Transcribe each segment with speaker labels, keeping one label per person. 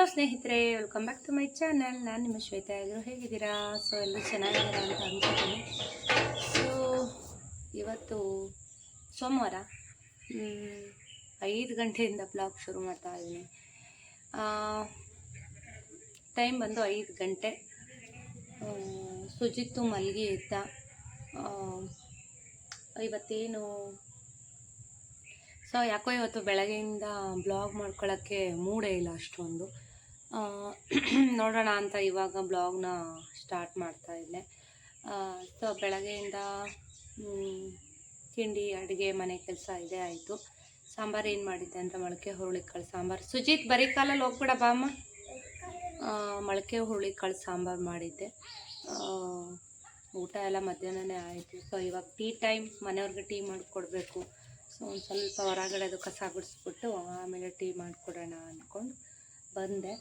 Speaker 1: Hello ಸ್ನೇಹಿತರೆ welcome back to my channel ನಾನು ನಿಮ್ಮ ಶ್ವೇತಾ ಇದ್ರು. ಹೇಗಿದ್ದೀರಾ? ಸೊ ಎಲ್ಲ ಚೆನ್ನಾಗಿದ್ದೀರಾ ಅಂತ ಅಂದ್ಕೊತೀನಿ ಸೊ ಇವತ್ತು ಸೋಮವಾರ ಐದು ಗಂಟೆಯಿಂದ ಬ್ಲಾಗ್ ಶುರು ಮಾಡ್ತಾ ಇದ್ದೀನಿ. ಟೈಮ್ ಬಂದು ಐದು ಗಂಟೆ. ಸುಜಿತ್ತು ಮಲ್ಗಿ ಇದ್ದ. ಇವತ್ತೇನು, ಸೊ, ಯಾಕೋ ಇವತ್ತು ಬೆಳಗ್ಗೆಯಿಂದ ಬ್ಲಾಗ್ ಮಾಡ್ಕೊಳ್ಳೋಕ್ಕೆ ಮೂಡೇ ಇಲ್ಲ ಅಷ್ಟೊಂದು. ನೋಡೋಣ ಅಂತ ಇವಾಗ ಬ್ಲಾಗ್ನ ಸ್ಟಾರ್ಟ್ ಮಾಡ್ತಾ ಇದ್ದೆ. ಸೊ ಬೆಳಗ್ಗೆಯಿಂದ ತಿಂಡಿ, ಅಡುಗೆ, ಮನೆ ಕೆಲಸ ಇದೆ, ಆಯಿತು. ಸಾಂಬಾರು ಏನು ಮಾಡಿದ್ದೆ ಅಂತ ಮೊಳಕೆ ಹುರುಳಿಕಾಳು ಸಾಂಬಾರು. ಸುಜಿತ್, ಬರೀ ಕಾಲಲ್ಲಿ ಹೋಗ್ಬಿಡ ಬಾಮ್ಮ ಮೊಳಕೆ ಹುರುಳಿಕಾಳು ಸಾಂಬಾರು ಮಾಡಿದ್ದೆ. ಊಟ ಎಲ್ಲ ಮಧ್ಯಾಹ್ನನೇ ಆಯಿತು. ಸೊ ಇವಾಗ ಟೀ ಟೈಮ್, ಮನೆಯವ್ರಿಗೆ ಟೀ ಮಾಡಿಕೊಡ್ಬೇಕು. ಸೊ ಒಂದು ಸ್ವಲ್ಪ ಹೊರಗಡೆ ಅದು ಕಸ ಗುಡಿಸ್ಬಿಟ್ಟು ಆಮೇಲೆ ಟೀ ಮಾಡಿಕೊಡೋಣ ಅಂದ್ಕೊಂಡು ಬಂದೆ.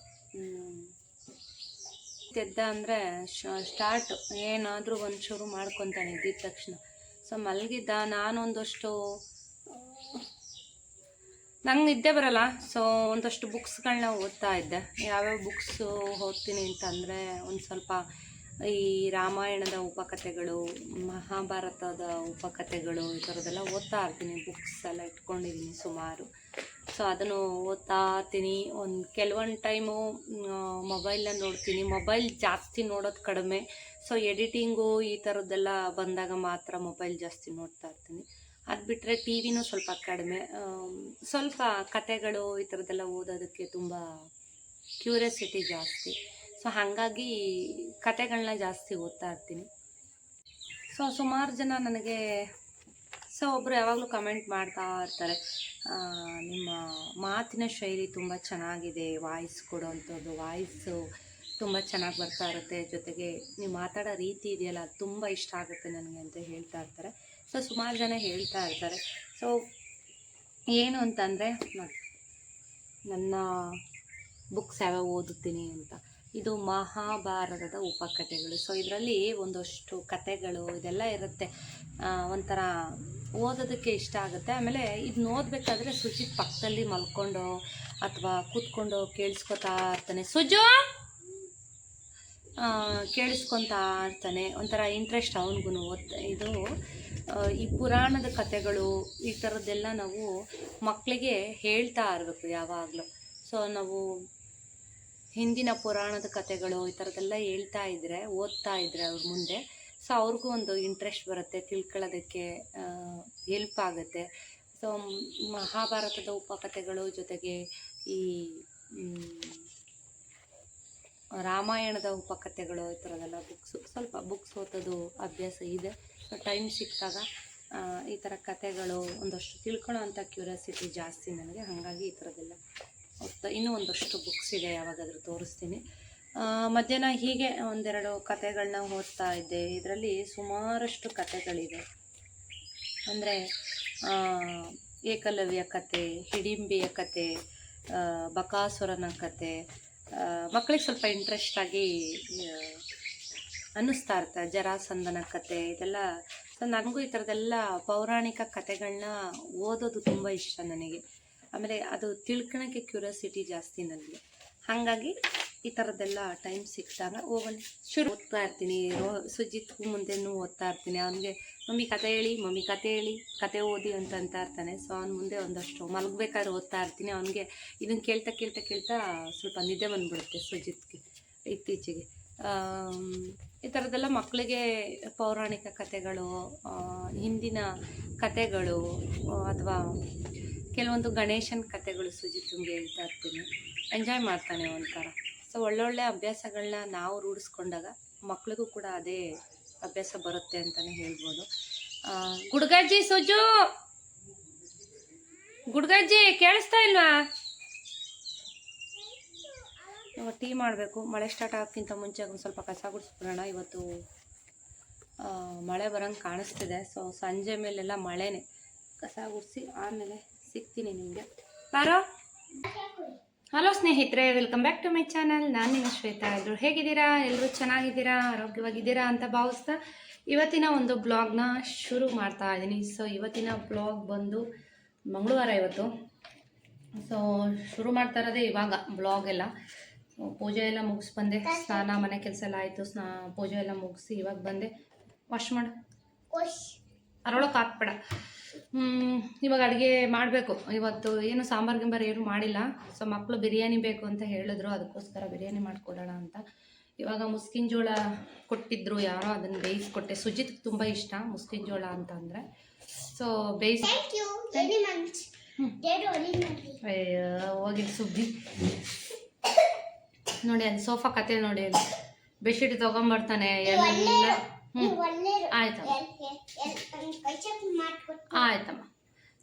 Speaker 1: ಎದ್ದ ಅಂದರೆ ಸ್ಟಾರ್ಟ್ ಏನಾದರೂ ಒಂದು ಶುರು ಮಾಡ್ಕೊತಾನೆ ಇದ್ದಿದ್ದ ತಕ್ಷಣ. ಸೊ ಮಲಗಿದ್ದ ನಾನೊಂದಷ್ಟು, ನಂಗೆ ನಿದ್ದೆ ಬರಲ್ಲ. ಸೊ ಒಂದಷ್ಟು ಬುಕ್ಸ್ಗಳನ್ನ ಓದ್ತಾ ಇದ್ದೆ. ಯಾವ್ಯಾವ ಬುಕ್ಸು ಓದ್ತೀನಿ ಅಂತಂದರೆ ಒಂದು ಸ್ವಲ್ಪ ಈ ರಾಮಾಯಣದ ಉಪಕಥೆಗಳು, ಮಹಾಭಾರತದ ಉಪಕಥೆಗಳು ಈ ಥರದ್ದೆಲ್ಲ ಓದ್ತಾ ಇರ್ತೀನಿ. ಬುಕ್ಸ್ ಎಲ್ಲ ಇಟ್ಕೊಂಡಿದ್ದೀನಿ ಸುಮಾರು. ಸೊ ಅದನ್ನು ಓದ್ತಾ ಇರ್ತೀನಿ. ಒಂದು ಕೆಲವೊಂದು ಟೈಮು ಮೊಬೈಲ್ನ ನೋಡ್ತೀನಿ. ಮೊಬೈಲ್ ಜಾಸ್ತಿ ನೋಡೋದು ಕಡಿಮೆ. ಸೊ ಎಡಿಟಿಂಗು ಈ ಥರದ್ದೆಲ್ಲ ಬಂದಾಗ ಮಾತ್ರ ಮೊಬೈಲ್ ಜಾಸ್ತಿ ನೋಡ್ತಾ ಇರ್ತೀನಿ. ಅದು ಬಿಟ್ಟರೆ ಟಿ ವಿನೂ ಸ್ವಲ್ಪ ಕಡಿಮೆ. ಸ್ವಲ್ಪ ಕತೆಗಳು ಈ ಥರದ್ದೆಲ್ಲ ಓದೋದಕ್ಕೆ ತುಂಬ ಕ್ಯೂರಿಯಾಸಿಟಿ ಜಾಸ್ತಿ. ಸೊ ಹಾಗಾಗಿ ಕತೆಗಳನ್ನ ಜಾಸ್ತಿ ಓದ್ತಾ ಇರ್ತೀನಿ. ಸೊ ಸುಮಾರು ಜನ ನನಗೆ ಸೊ ಒಬ್ಬರು ಯಾವಾಗಲೂ ಕಮೆಂಟ್ ಮಾಡ್ತಾ ಇರ್ತಾರೆ ನಿಮ್ಮ ಮಾತಿನ ಶೈಲಿ ತುಂಬ ಚೆನ್ನಾಗಿದೆ ವಾಯ್ಸ್ ಕೊಡೋವಂಥದ್ದು ವಾಯ್ಸು ತುಂಬ ಚೆನ್ನಾಗಿ ಬರ್ತಾ ಇರುತ್ತೆ, ಜೊತೆಗೆ ನೀವು ಮಾತಾಡೋ ರೀತಿ ಇದೆಯಲ್ಲ, ಅದು ತುಂಬ ಇಷ್ಟ ಆಗುತ್ತೆ ನನಗೆ ಅಂತ ಹೇಳ್ತಾ ಇರ್ತಾರೆ. ಸೊ ಸುಮಾರು ಜನ ಹೇಳ್ತಾ ಇರ್ತಾರೆ. ಸೊ ಏನು ಅಂತಂದರೆ, ನನ್ನ ಬುಕ್ಸ್ ಯಾವ್ಯಾವ ಓದುತ್ತೀನಿ ಅಂತ. ಇದು ಮಹಾಭಾರತದ ಉಪಕಥೆಗಳು. ಸೊ ಇದರಲ್ಲಿ ಒಂದಷ್ಟು ಕಥೆಗಳು ಇದೆಲ್ಲ ಇರುತ್ತೆ. ಒಂಥರ ಓದೋದಕ್ಕೆ ಇಷ್ಟ ಆಗುತ್ತೆ. ಆಮೇಲೆ ಇದನ್ನ ಓದಬೇಕಾದ್ರೆ ಸುಜಿತ್ ಪಕ್ಕದಲ್ಲಿ ಮಲ್ಕೊಂಡು ಅಥವಾ ಕೂತ್ಕೊಂಡು ಕೇಳಿಸ್ಕೊತಾ ಇರ್ತಾನೆ. ಸುಜು! ಕೇಳಿಸ್ಕೊತಾ ಇರ್ತಾನೆ. ಒಂಥರ ಇಂಟ್ರೆಸ್ಟ್ ಅವನಿಗೂ ಓದ್ತಾ ಇದು ಈ ಪುರಾಣದ ಕಥೆಗಳು ಈ ಥರದ್ದೆಲ್ಲ ನಾವು ಮಕ್ಕಳಿಗೆ ಹೇಳ್ತಾ ಇರಬೇಕು ಯಾವಾಗಲೂ. ಸೊ ನಾವು ಹಿಂದಿನ ಪುರಾಣದ ಕಥೆಗಳು ಈ ಥರದ್ದೆಲ್ಲ ಹೇಳ್ತಾ ಇದ್ದರೆ ಓದ್ತಾ ಇದ್ದರೆ ಅವ್ರ ಮುಂದೆ. ಸೊ ಅವ್ರಿಗೂ ಒಂದು ಇಂಟ್ರೆಸ್ಟ್ ಬರುತ್ತೆ, ತಿಳ್ಕೊಳ್ಳೋದಕ್ಕೆ ಹೆಲ್ಪ್ ಆಗುತ್ತೆ. ಸೊ ಮಹಾಭಾರತದ ಉಪಕಥೆಗಳು ಜೊತೆಗೆ ಈ ರಾಮಾಯಣದ ಉಪಕಥೆಗಳು ಈ ಥರದ್ದೆಲ್ಲ ಬುಕ್ಸು ಸ್ವಲ್ಪ ಬುಕ್ಸ್ ಓದೋದು ಅಭ್ಯಾಸ ಇದೆ. ಸೊ ಟೈಮ್ ಸಿಕ್ಕಾಗ ಈ ಥರ ಕಥೆಗಳು ಒಂದಷ್ಟು ತಿಳ್ಕೊಳ್ಳೋ ಅಂಥ ಕ್ಯೂರಿಯಾಸಿಟಿ ಜಾಸ್ತಿ ನನಗೆ. ಹಾಗಾಗಿ ಈ ಥರದ್ದೆಲ್ಲ ಓದ್ತಾ ಇನ್ನೂ ಒಂದಷ್ಟು ಬುಕ್ಸ್ ಇದೆ, ಯಾವಾಗಾದರೂ ತೋರಿಸ್ತೀನಿ. ಮಧ್ಯಾಹ್ನ ಹೀಗೆ ಒಂದೆರಡು ಕತೆಗಳನ್ನ ಓದ್ತಾ ಇದ್ದೆ. ಇದರಲ್ಲಿ ಸುಮಾರಷ್ಟು ಕತೆಗಳಿವೆ ಅಂದರೆ ಏಕಲವ್ಯ ಕತೆ ಹಿಡಿಂಬಿಯ ಕತೆ ಬಕಾಸುರನ ಕತೆ ಮಕ್ಕಳಿಗೆ ಸ್ವಲ್ಪ ಇಂಟ್ರೆಸ್ಟ್ ಆಗಿ ಅನ್ನಿಸ್ತಾ ಇರ್ತಾರೆ ಜರಾಸಂದನ ಕತೆ ಇದೆಲ್ಲ ನನಗೂ ಈ ಥರದ್ದೆಲ್ಲ ಪೌರಾಣಿಕ ಕತೆಗಳನ್ನ ಓದೋದು ತುಂಬ ಇಷ್ಟ ನನಗೆ. ಆಮೇಲೆ ಅದು ತಿಳ್ಕೊಳಕ್ಕೆ ಕ್ಯೂರಿಯಾಸಿಟಿ ಜಾಸ್ತಿ ನನಗೆ. ಹಾಗಾಗಿ ಈ ಥರದ್ದೆಲ್ಲ ಟೈಮ್ ಸಿಕ್ಕಿದಾಗ ಹೋಗಲಿ ಶುರು ಓದ್ತಾ ಇರ್ತೀನಿ. ರೋ, ಸುಜಿತ್ ಮುಂದೆನೂ ಓದ್ತಾ ಇರ್ತೀನಿ. ಅವನಿಗೆ, ಮಮ್ಮಿ ಕತೆ ಹೇಳಿ, ಮಮ್ಮಿ ಕತೆ ಹೇಳಿ, ಕತೆ ಓದಿ ಅಂತ ಅಂತ ಇರ್ತಾನೆ. ಸೊ ಅವ್ನ ಮುಂದೆ ಒಂದಷ್ಟು ಮಲಗಬೇಕಾದ್ರೆ ಓದ್ತಾ ಇರ್ತೀನಿ. ಅವನಿಗೆ ಇದನ್ನು ಕೇಳ್ತಾ ಕೇಳ್ತಾ ಕೇಳ್ತಾ ಸ್ವಲ್ಪ ನಿದ್ದೆ ಬಂದ್ಬಿಡುತ್ತೆ ಸುಜಿತ್ಗೆ ಇತ್ತೀಚೆಗೆ. ಈ ಥರದ್ದೆಲ್ಲ ಮಕ್ಕಳಿಗೆ ಪೌರಾಣಿಕ ಕಥೆಗಳು ಹಿಂದಿನ ಕಥೆಗಳು ಅಥವಾ ಕೆಲವೊಂದು ಗಣೇಶನ ಕಥೆಗಳು ಸುಜಿತ್ಗೆ ಹೇಳ್ತಾ ಇರ್ತೀನಿ. ಎಂಜಾಯ್ ಮಾಡ್ತಾನೆ ಒಂಥರ. ಸೊ ಒಳ್ಳೊಳ್ಳೆ ಅಭ್ಯಾಸಗಳನ್ನ ನಾವು ರೂಢಿಸ್ಕೊಂಡಾಗ ಮಕ್ಳಿಗೂ ಕೂಡ ಅದೇ ಅಭ್ಯಾಸ ಬರುತ್ತೆ ಅಂತಲೇ ಹೇಳ್ಬೋದು. ಗುಡ್ಗಜ್ಜಿ, ಸುಜು! ಗುಡ್ಗಜ್ಜಿ, ಕೇಳಿಸ್ತಾ ಇಲ್ವಾ? ಟೀ ಮಾಡಬೇಕು. ಮಳೆ ಸ್ಟಾರ್ಟ್ ಆಗೋಕ್ಕಿಂತ ಮುಂಚೆ ಒಂದು ಸ್ವಲ್ಪ ಕಸ ಗುಡಿಸ್ಬಿಡೋಣ. ಇವತ್ತು ಮಳೆ ಬರೋಂಗೆ ಕಾಣಿಸ್ತಿದೆ. ಸೊ ಸಂಜೆ ಮೇಲೆಲ್ಲ ಮಳೆನೇ. ಕಸ ಗುಡಿಸಿ ಆಮೇಲೆ ಸಿಗ್ತೀನಿ ನಿಮಗೆ. ಬಾರೋ. ಹಲೋ ಸ್ನೇಹಿತರೆ welcome back to my channel ನಾನು ನಿಮ್ಮ ಶ್ವೇತಾ. ಎಲ್ಲರೂ ಹೇಗಿದ್ದೀರಾ? ಎಲ್ಲರೂ ಚೆನ್ನಾಗಿದ್ದೀರಾ? ಆರೋಗ್ಯವಾಗಿದ್ದೀರಾ ಅಂತ ಭಾವಿಸ್ತಾ ಇವತ್ತಿನ ಒಂದು ಬ್ಲಾಗ್ನ ಶುರು ಮಾಡ್ತಾ ಇದ್ದೀನಿ. ಸೊ ಇವತ್ತಿನ ಬ್ಲಾಗ್ ಬಂದು ಮಂಗಳವಾರ ಇವತ್ತು. ಸೊ ಶುರು ಮಾಡ್ತಾ ಇರೋದೇ ಇವಾಗ ಬ್ಲಾಗ್ ಎಲ್ಲ. ಪೂಜೆ ಎಲ್ಲ ಮುಗಿಸ್ ಬಂದೆ. ಸ್ನಾನ, ಮನೆ ಕೆಲಸ ಎಲ್ಲ ಆಯಿತು. ಸ್ನಾ, ಪೂಜೆ ಎಲ್ಲ ಮುಗಿಸಿ ಇವಾಗ ಬಂದೆ. ವಾಶ್ ಮಾಡು. ಅದ್ರೊಳಗೆ ಹಾಕ್ಬೇಡ. ಹ್ಮ್, ಇವಾಗ ಅಡುಗೆ ಮಾಡಬೇಕು. ಇವತ್ತು ಏನು ಸಾಂಬಾರು ಗಿಂಬಾರು ಏನು ಮಾಡಿಲ್ಲ. ಸೊ ಮಕ್ಕಳು ಬಿರಿಯಾನಿ ಬೇಕು ಅಂತ ಹೇಳಿದ್ರು. ಅದಕ್ಕೋಸ್ಕರ ಬಿರಿಯಾನಿ ಮಾಡಿಕೊಡೋಣ ಅಂತ. ಇವಾಗ ಮುಸ್ಕಿನ ಜೋಳ ಕೊಟ್ಟಿದ್ರು ಯಾರೋ ಅದನ್ನು ಬೇಯಿಸ್ಕೊಟ್ಟೆ. ಸುಜಿತ್ ತುಂಬ ಇಷ್ಟ ಮುಸ್ಕಿನ ಜೋಳ ಅಂತ ಅಂದರೆ ಸೊ ಬೇಯಿಸ್ ಹೋಗಿ. ಸುದ್ದಿ. ನೋಡಿ ಅದು ಸೋಫಾ ಕತೆ ನೋಡಿ. ಬೆಡ್ಶೀಟ್ ತೊಗೊಂಬರ್ತಾನೆ ಎಲ್ಲ ಆಯ್ತಮ್ಮ.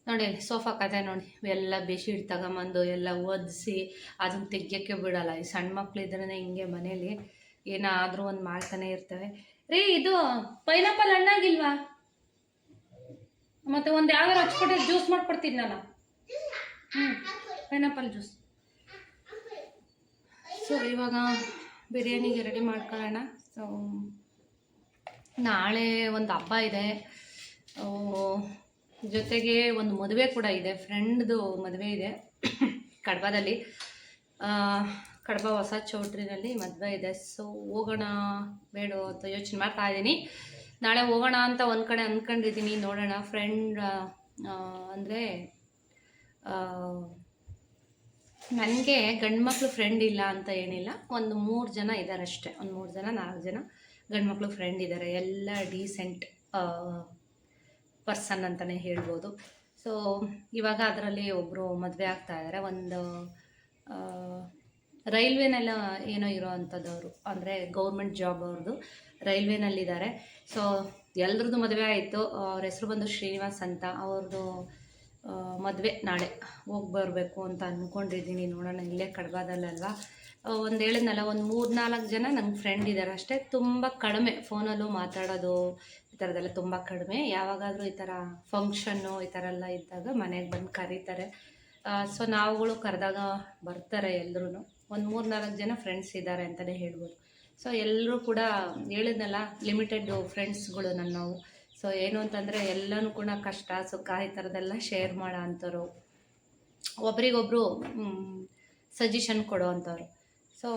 Speaker 1: ನೋಡಿ ಸೋಫಾ ಕತೆ ನೋಡಿ. ಎಲ್ಲ ಬೆಡ್ಶೀಟ್ ತಗೊಂಬಂದು ಎಲ್ಲ ಒದಿಸಿ ಅದನ್ನ ತೆಗಿಯೋಕ್ಕೆ ಬಿಡಲ್ಲ. ಈ ಸಣ್ಣ ಮಕ್ಳು ಇದ್ರೇ ಹಿಂಗೆ ಮನೇಲಿ ಏನಾದರೂ ಒಂದು ಮಾಡ್ತಾನೆ ಇರ್ತವೆ. ರೀ ಇದು ಪೈನಾಪಲ್ ಹಣ್ಣಾಗಿಲ್ವಾ? ಮತ್ತೆ ಒಂದು ಯಾವ್ದಾರು ಹಚ್ಕೊಟ್ಟೆ ಜ್ಯೂಸ್ ಮಾಡ್ಕೊಡ್ತೀನಿ ನಾನು. ಹ್ಞೂ ಪೈನಾಪಲ್ ಜ್ಯೂಸ್. ಸೊ ಇವಾಗ ಬಿರಿಯಾನಿಗೆ ರೆಡಿ ಮಾಡ್ಕೊಳ್ಳೋಣ. ಸೊ ನಾಳೆ ಒಂದು ಹಬ್ಬ ಇದೆ. ಜೊತೆಗೆ ಒಂದು ಮದುವೆ ಕೂಡ ಇದೆ. ಫ್ರೆಂಡ್ದು ಮದುವೆ ಇದೆ. ಕಡಬದಲ್ಲಿ. ಕಡಬ ಹೊಸ ಚೌಟ್ರಿನಲ್ಲಿ ಮದುವೆ ಇದೆ. ಸೊ ಹೋಗೋಣ ಬೇಡ ಅಂತ ಯೋಚನೆ ಮಾಡ್ತಾ ಇದ್ದೀನಿ. ನಾಳೆ ಹೋಗೋಣ ಅಂತ ಒಂದು ಕಡೆ ಅಂದ್ಕೊಂಡಿದ್ದೀನಿ ನೋಡೋಣ. ಫ್ರೆಂಡ್ ಅಂದರೆ ನನಗೆ ಗಂಡು ಮಕ್ಕಳು ಫ್ರೆಂಡ್ ಇಲ್ಲ ಅಂತ ಏನಿಲ್ಲ. ಒಂದು ಮೂರು ಜನ ಇದ್ದಾರೆ ಅಷ್ಟೇ ಒಂದು ಮೂರು ಜನ, ನಾಲ್ಕು ಜನ. ಗಂಡು ಮಕ್ಕಳು ಫ್ರೆಂಡ್ ಇದ್ದಾರೆ ಎಲ್ಲ ಡೀಸೆಂಟ್ ಪರ್ಸನ್ ಅಂತಲೇ ಹೇಳ್ಬೋದು. ಸೊ ಇವಾಗ ಅದರಲ್ಲಿ ಒಬ್ಬರು ಮದುವೆ ಆಗ್ತಾ ಇದ್ದಾರೆ ಒಂದು ರೈಲ್ವೇನೆಲ್ಲ ಏನೋ ಇರೋ ಅಂಥದ್ದವರು ಅಂದರೆ ಗೌರ್ಮೆಂಟ್ ಜಾಬ್ ಅವ್ರದ್ದು ರೈಲ್ವೇನಲ್ಲಿದ್ದಾರೆ. ಸೊ ಎಲ್ರದ್ದು ಮದುವೆ ಆಯಿತು. ಅವ್ರ ಹೆಸರು ಬಂದು ಶ್ರೀನಿವಾಸ್ ಅಂತ. ಅವ್ರದ್ದು ಮದುವೆ ನಾಳೆ ಹೋಗಿ ಬರಬೇಕು ಅಂತ ಅಂದ್ಕೊಂಡಿದ್ದೀನಿ ನೋಡೋಣ, ಇಲ್ಲೇ ಕಡ್ಬಾದಲ್ಲಲ್ವಾ? ಒಂದು ಹೇಳಿದ್ನಲ್ಲ, ಒಂದು ಮೂರು ನಾಲ್ಕು ಜನ ನಂಗೆ ಫ್ರೆಂಡ್ ಇದ್ದಾರೆ ಅಷ್ಟೇ. ತುಂಬ ಕಡಿಮೆ ಫೋನಲ್ಲೂ ಮಾತಾಡೋದು, ಈ ಥರದ್ದೆಲ್ಲ ತುಂಬ ಕಡಿಮೆ. ಯಾವಾಗಾದರೂ ಈ ಥರ ಫಂಕ್ಷನ್ನು ಈ ಥರ ಎಲ್ಲ ಇದ್ದಾಗ ಮನೆಗೆ ಬಂದು ಕರೀತಾರೆ. ಸೊ ನಾವುಗಳು ಕರೆದಾಗ ಬರ್ತಾರೆ ಎಲ್ಲರೂ ಒಂದು ಮೂರು ನಾಲ್ಕು ಜನ ಫ್ರೆಂಡ್ಸ್ ಇದ್ದಾರೆ ಅಂತಲೇ ಹೇಳ್ಬೋದು. ಸೊ ಎಲ್ಲರೂ ಕೂಡ ಹೇಳಿದ್ನಲ್ಲ ಲಿಮಿಟೆಡ್ ಫ್ರೆಂಡ್ಸ್ಗಳು ನನ್ನವು ಸೊ ಏನು ಅಂತಂದರೆ ಎಲ್ಲನೂ ಕೂಡ ಕಷ್ಟ, ಸುಖ ಈ ಥರದ್ದೆಲ್ಲ ಶೇರ್ ಮಾಡೋ ಅಂಥವ್ರು. ಒಬ್ರಿಗೊಬ್ರು ಸಜೆಷನ್ ಕೊಡೋ ಅಂಥವ್ರು. ಸೊ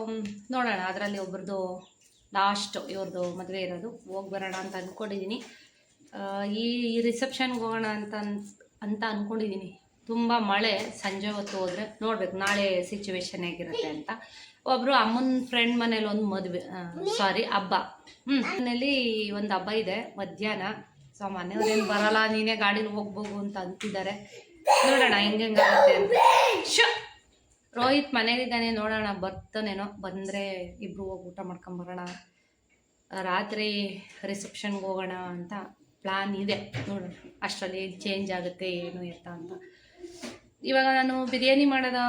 Speaker 1: ನೋಡೋಣ ಅದರಲ್ಲಿ ಒಬ್ರದ್ದು ಲಾಸ್ಟು ಇವ್ರದ್ದು ಮದುವೆ ಇರೋದು. ಹೋಗಿ ಬರೋಣ ಅಂತ ಅಂದ್ಕೊಂಡಿದ್ದೀನಿ ಈ ಈ ರಿಸೆಪ್ಷನ್ಗೆ ಹೋಗೋಣ ಅಂತ ಅಂತ ಅಂದ್ಕೊಂಡಿದ್ದೀನಿ ತುಂಬ ಮಳೆ, ಸಂಜೆ ಹೊತ್ತು ಹೋದರೆ ನೋಡ್ಬೇಕು ನಾಳೆ ಸಿಚುವೇಶನ್ ಹೇಗಿರುತ್ತೆ ಅಂತ. ಒಬ್ಬರು ಅಮ್ಮನ ಫ್ರೆಂಡ್ ಮನೇಲಿ ಒಂದು ಮದುವೆ ಸಾರಿ ಹಬ್ಬ. ಹ್ಞೂ ಮನೇಲಿ ಒಂದು ಹಬ್ಬ ಇದೆ, ಮಧ್ಯಾಹ್ನ. ಸೊ ಮನೆಯವ್ರೇನು ಬರಲ್ಲ, ನೀನೇ ಗಾಡೀಲಿ ಹೋಗ್ಬೋದು ಅಂತ ಅಂತಿದ್ದಾರೆ. ನೋಡೋಣ ಹೆಂಗೆ ಹೆಂಗಾಗುತ್ತೆ ಅಂತ. ರೋಹಿತ್ ಮನೇಲಿದ್ದಾನೆ ನೋಡೋಣ, ಬರ್ತಾನೇನೋ. ಬಂದರೆ ಇಬ್ಬರು ಹೋಗಿ ಊಟ ಮಾಡ್ಕೊಂಬರೋಣ ರಾತ್ರಿ ರಿಸೆಪ್ಷನ್ಗೆ ಹೋಗೋಣ ಅಂತ ಪ್ಲಾನ್ ಇದೆ. ನೋಡೋಣ, ಅಷ್ಟರಲ್ಲಿ ಚೇಂಜ್ ಆಗುತ್ತೆ, ಏನು ಎತ್ತ ಅಂತ. ಇವಾಗ ನಾನು ಬಿರಿಯಾನಿ ಮಾಡೋದ?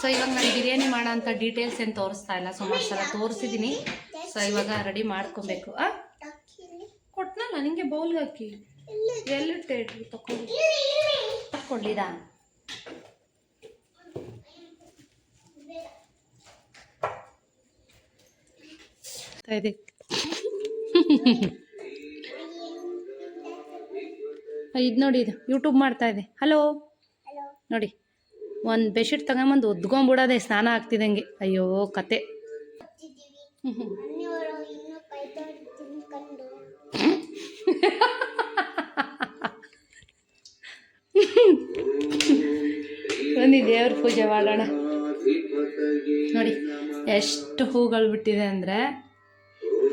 Speaker 1: ಸೊ ಇವಾಗ ನಾನು ಬಿರಿಯಾನಿ ಮಾಡೋ ಅಂಥ ಡೀಟೇಲ್ಸ್ ಏನು ತೋರಿಸ್ತಾ ಇಲ್ಲ. ಸುಮಾರು ಸಲ ತೋರಿಸಿದ್ದೀನಿ ಸೊ ಇವಾಗ ರೆಡಿ ಮಾಡ್ಕೊಬೇಕು, ಆ? ಕೊಟ್ನಲ್ಲ, ನಿಂಗೆ ಬೌಲ್ಗೆ ಹಾಕಿ? ಎಲ್ಲಿಟ್ಟೆ ತಕೊಂಡು ತಕ್ಕೊಳ್ಳಿದಾ ಇದೆ ನೋಡಿ, ಇದು ಯೂಟ್ಯೂಬ್ ಮಾಡ್ತಾ ಇದೆ. ಹಲೋ ನೋಡಿ, ಒಂದು ಬೆಡ್ಶೀಟ್ ತಗೊಂಬಂದು ಒದ್ಕೊಂಬಿಡೋದೆ ಸ್ನಾನ ಆಗ್ತಿದಂಗೆ. ಅಯ್ಯೋ, ಕತೆ.
Speaker 2: ಹತ್ತಿದ್ದೀವಿ
Speaker 1: ಬನ್ನಿ ದೇವ್ರ ಪೂಜೆ ಮಾಡೋಣ. ನೋಡಿ, ಎಷ್ಟು ಹೂಗಳು ಬಿಟ್ಟಿದೆ ಅಂದರೆ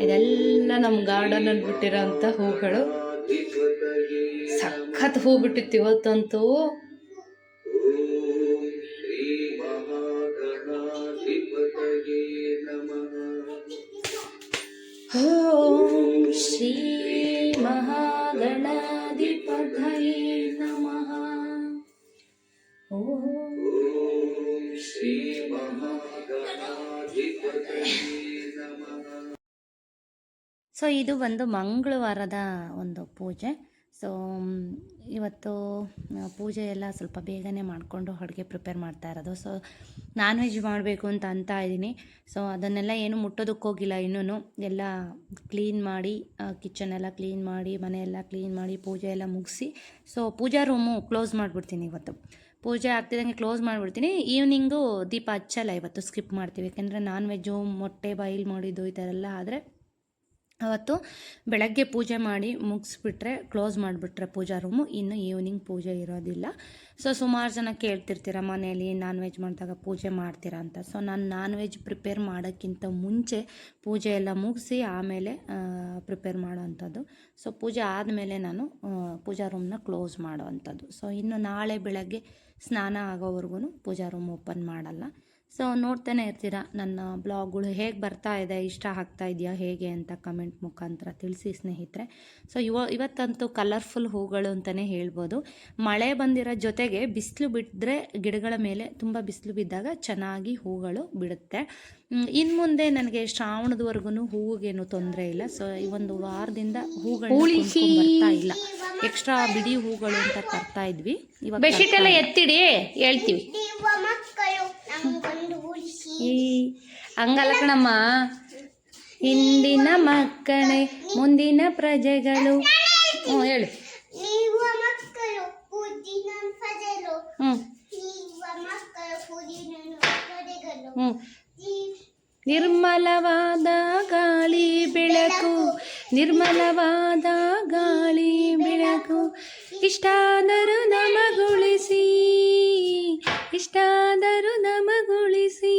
Speaker 1: ಇದೆಲ್ಲ ನಮ್ಮ ಗಾರ್ಡನಲ್ಲಿ ಬಿಟ್ಟಿರೋಂಥ ಹೂಗಳು. ಸಖತ್ ಹೂ ಬಿಟ್ಟಿತ್ತು ಇವತ್ತಂತೂ. ಓಂ ಶ್ರೀ ಸೊ ಇದು ಬಂದು ಮಂಗಳವಾರದ ಒಂದು ಪೂಜೆ.
Speaker 3: ಸೊ ಇವತ್ತು ಪೂಜೆ ಎಲ್ಲ ಸ್ವಲ್ಪ ಬೇಗನೆ ಮಾಡಿಕೊಂಡು ಅಡುಗೆ ಪ್ರಿಪೇರ್ ಮಾಡ್ತಾ ಇರೋದು. ಸೊ ನಾನ್ ವೆಜ್ ಮಾಡಬೇಕು ಅಂತ ಅಂತ ಇದ್ದೀನಿ. ಸೊ ಅದನ್ನೆಲ್ಲ ಏನು ಮುಟ್ಟೋದಕ್ಕೆ ಹೋಗಿಲ್ಲ ಇನ್ನೂ ಎಲ್ಲ ಕ್ಲೀನ್ ಮಾಡಿ ಕಿಚನ್ ಎಲ್ಲ ಕ್ಲೀನ್ ಮಾಡಿ ಮನೆಯೆಲ್ಲ ಕ್ಲೀನ್ ಮಾಡಿ ಪೂಜೆ ಎಲ್ಲ ಮುಗಿಸಿ. ಸೊ ಪೂಜಾ ರೂಮು ಕ್ಲೋಸ್ ಮಾಡಿಬಿಡ್ತೀನಿ ಇವತ್ತು. ಪೂಜೆ ಆಗ್ತಿದ್ದಂಗೆ ಕ್ಲೋಸ್ ಮಾಡಿಬಿಡ್ತೀನಿ. ಈವ್ನಿಂಗು ದೀಪ ಹಚ್ಚಲ್ಲ ಇವತ್ತು ಸ್ಕಿಪ್ ಮಾಡ್ತೀವಿ. ಯಾಕೆಂದರೆ ನಾನ್ ವೆಜ್ಜು ಮೊಟ್ಟೆ ಬಾಯಿಲ್ ಮಾಡಿದ್ದು ಈ ಥರ ಎಲ್ಲ ಆದರೆ ಅವತ್ತು ಬೆಳಗ್ಗೆ ಪೂಜೆ ಮಾಡಿ ಮುಗಿಸ್ಬಿಟ್ರೆ, ಕ್ಲೋಸ್ ಮಾಡಿಬಿಟ್ರೆ ಪೂಜಾ ರೂಮು. ಇನ್ನು ಈವ್ನಿಂಗ್ ಪೂಜೆ ಇರೋದಿಲ್ಲ. ಸೊ, ಸುಮಾರು ಜನ ಕೇಳ್ತಿರ್ತೀರ ಮನೆಯಲ್ಲಿ ನಾನ್ ವೆಜ್ ಮಾಡಿದಾಗ ಪೂಜೆ ಮಾಡ್ತೀರಾ ಅಂತ. ಸೊ, ನಾನು ನಾನ್ ವೆಜ್ ಪ್ರಿಪೇರ್ ಮಾಡೋಕ್ಕಿಂತ ಮುಂಚೆ ಪೂಜೆ ಎಲ್ಲ ಮುಗಿಸಿ ಆಮೇಲೆ ಪ್ರಿಪೇರ್ ಮಾಡೋವಂಥದ್ದು ಸೊ, ಪೂಜೆ ಆದಮೇಲೆ ನಾನು ಪೂಜಾ ರೂಮ್ನ ಕ್ಲೋಸ್ ಮಾಡೋವಂಥದ್ದು. ಸೊ, ಇನ್ನು ನಾಳೆ ಬೆಳಗ್ಗೆ ಸ್ನಾನ ಆಗೋವರೆಗೂ ಪೂಜಾ ರೂಮ್ ಓಪನ್ ಮಾಡಲ್ಲ. ಸೊ ನೋಡ್ತಾನೆ ಇರ್ತೀರ ನನ್ನ ಬ್ಲಾಗ್ಗಳು ಹೇಗೆ ಬರ್ತಾ ಇದೆ ಇಷ್ಟ ಆಗ್ತಾ ಇದೆಯಾ ಹೇಗೆ ಅಂತ ಕಮೆಂಟ್ ಮುಖಾಂತರ ತಿಳಿಸಿ ಸ್ನೇಹಿತರೆ. ಸೊ ಇವ ಇವತ್ತಂತೂ ಕಲರ್ಫುಲ್ ಹೂಗಳು ಅಂತಲೇ ಹೇಳ್ಬೋದು. ಮಳೆ ಬಂದಿರೋ ಜೊತೆಗೆ ಬಿಸಿಲು ಬಿಟ್ಟರೆ ಗಿಡಗಳ ಮೇಲೆ ತುಂಬ ಬಿಸಿಲು ಬಿದ್ದಾಗ ಚೆನ್ನಾಗಿ ಹೂಗಳು ಬಿಡುತ್ತೆ. ಇನ್ನು ಮುಂದೆ ನನಗೆ ಶ್ರಾವಣದವರೆಗೂ ಹೂವಿಗೇನು ತೊಂದರೆ ಇಲ್ಲ. ಸೊ ಈ ಒಂದು ವಾರದಿಂದ ಹೂಗಳು ಬರ್ತಾ ಇಲ್ಲ. ಎಕ್ಸ್ಟ್ರಾ ಬಿಡಿ ಹೂಗಳು ಅಂತ ತರ್ತಾ ಇದ್ವಿ. ಇವಾಗ
Speaker 1: ಬೆಡ್ಶೀಟ್ ಎಲ್ಲ ಎತ್ತಿಡಿ ಹೇಳ್ತೀವಿ.
Speaker 3: ಈ ಹಂಗಲ್ಲ ಕಣಮ್ಮ. ಹಿಂದಿನ ಮಕ್ಕಳೇ ಮುಂದಿನ ಪ್ರಜೆಗಳು. ಹ್ಞೂ ಹೇಳಿ. ಹ್ಞೂ. ಹ್ಞೂ. ನಿರ್ಮಲವಾದ ಗಾಳಿ ಬೆಳಕು ನಿರ್ಮಲವಾದ ಗಾಳಿ ಬೆಳಕು. ಇಷ್ಟಾದರೂ ನಮಗೊಳಿಸಿ. ಇಷ್ಟಾದರೂ ನಮಗೊಳಿಸಿ.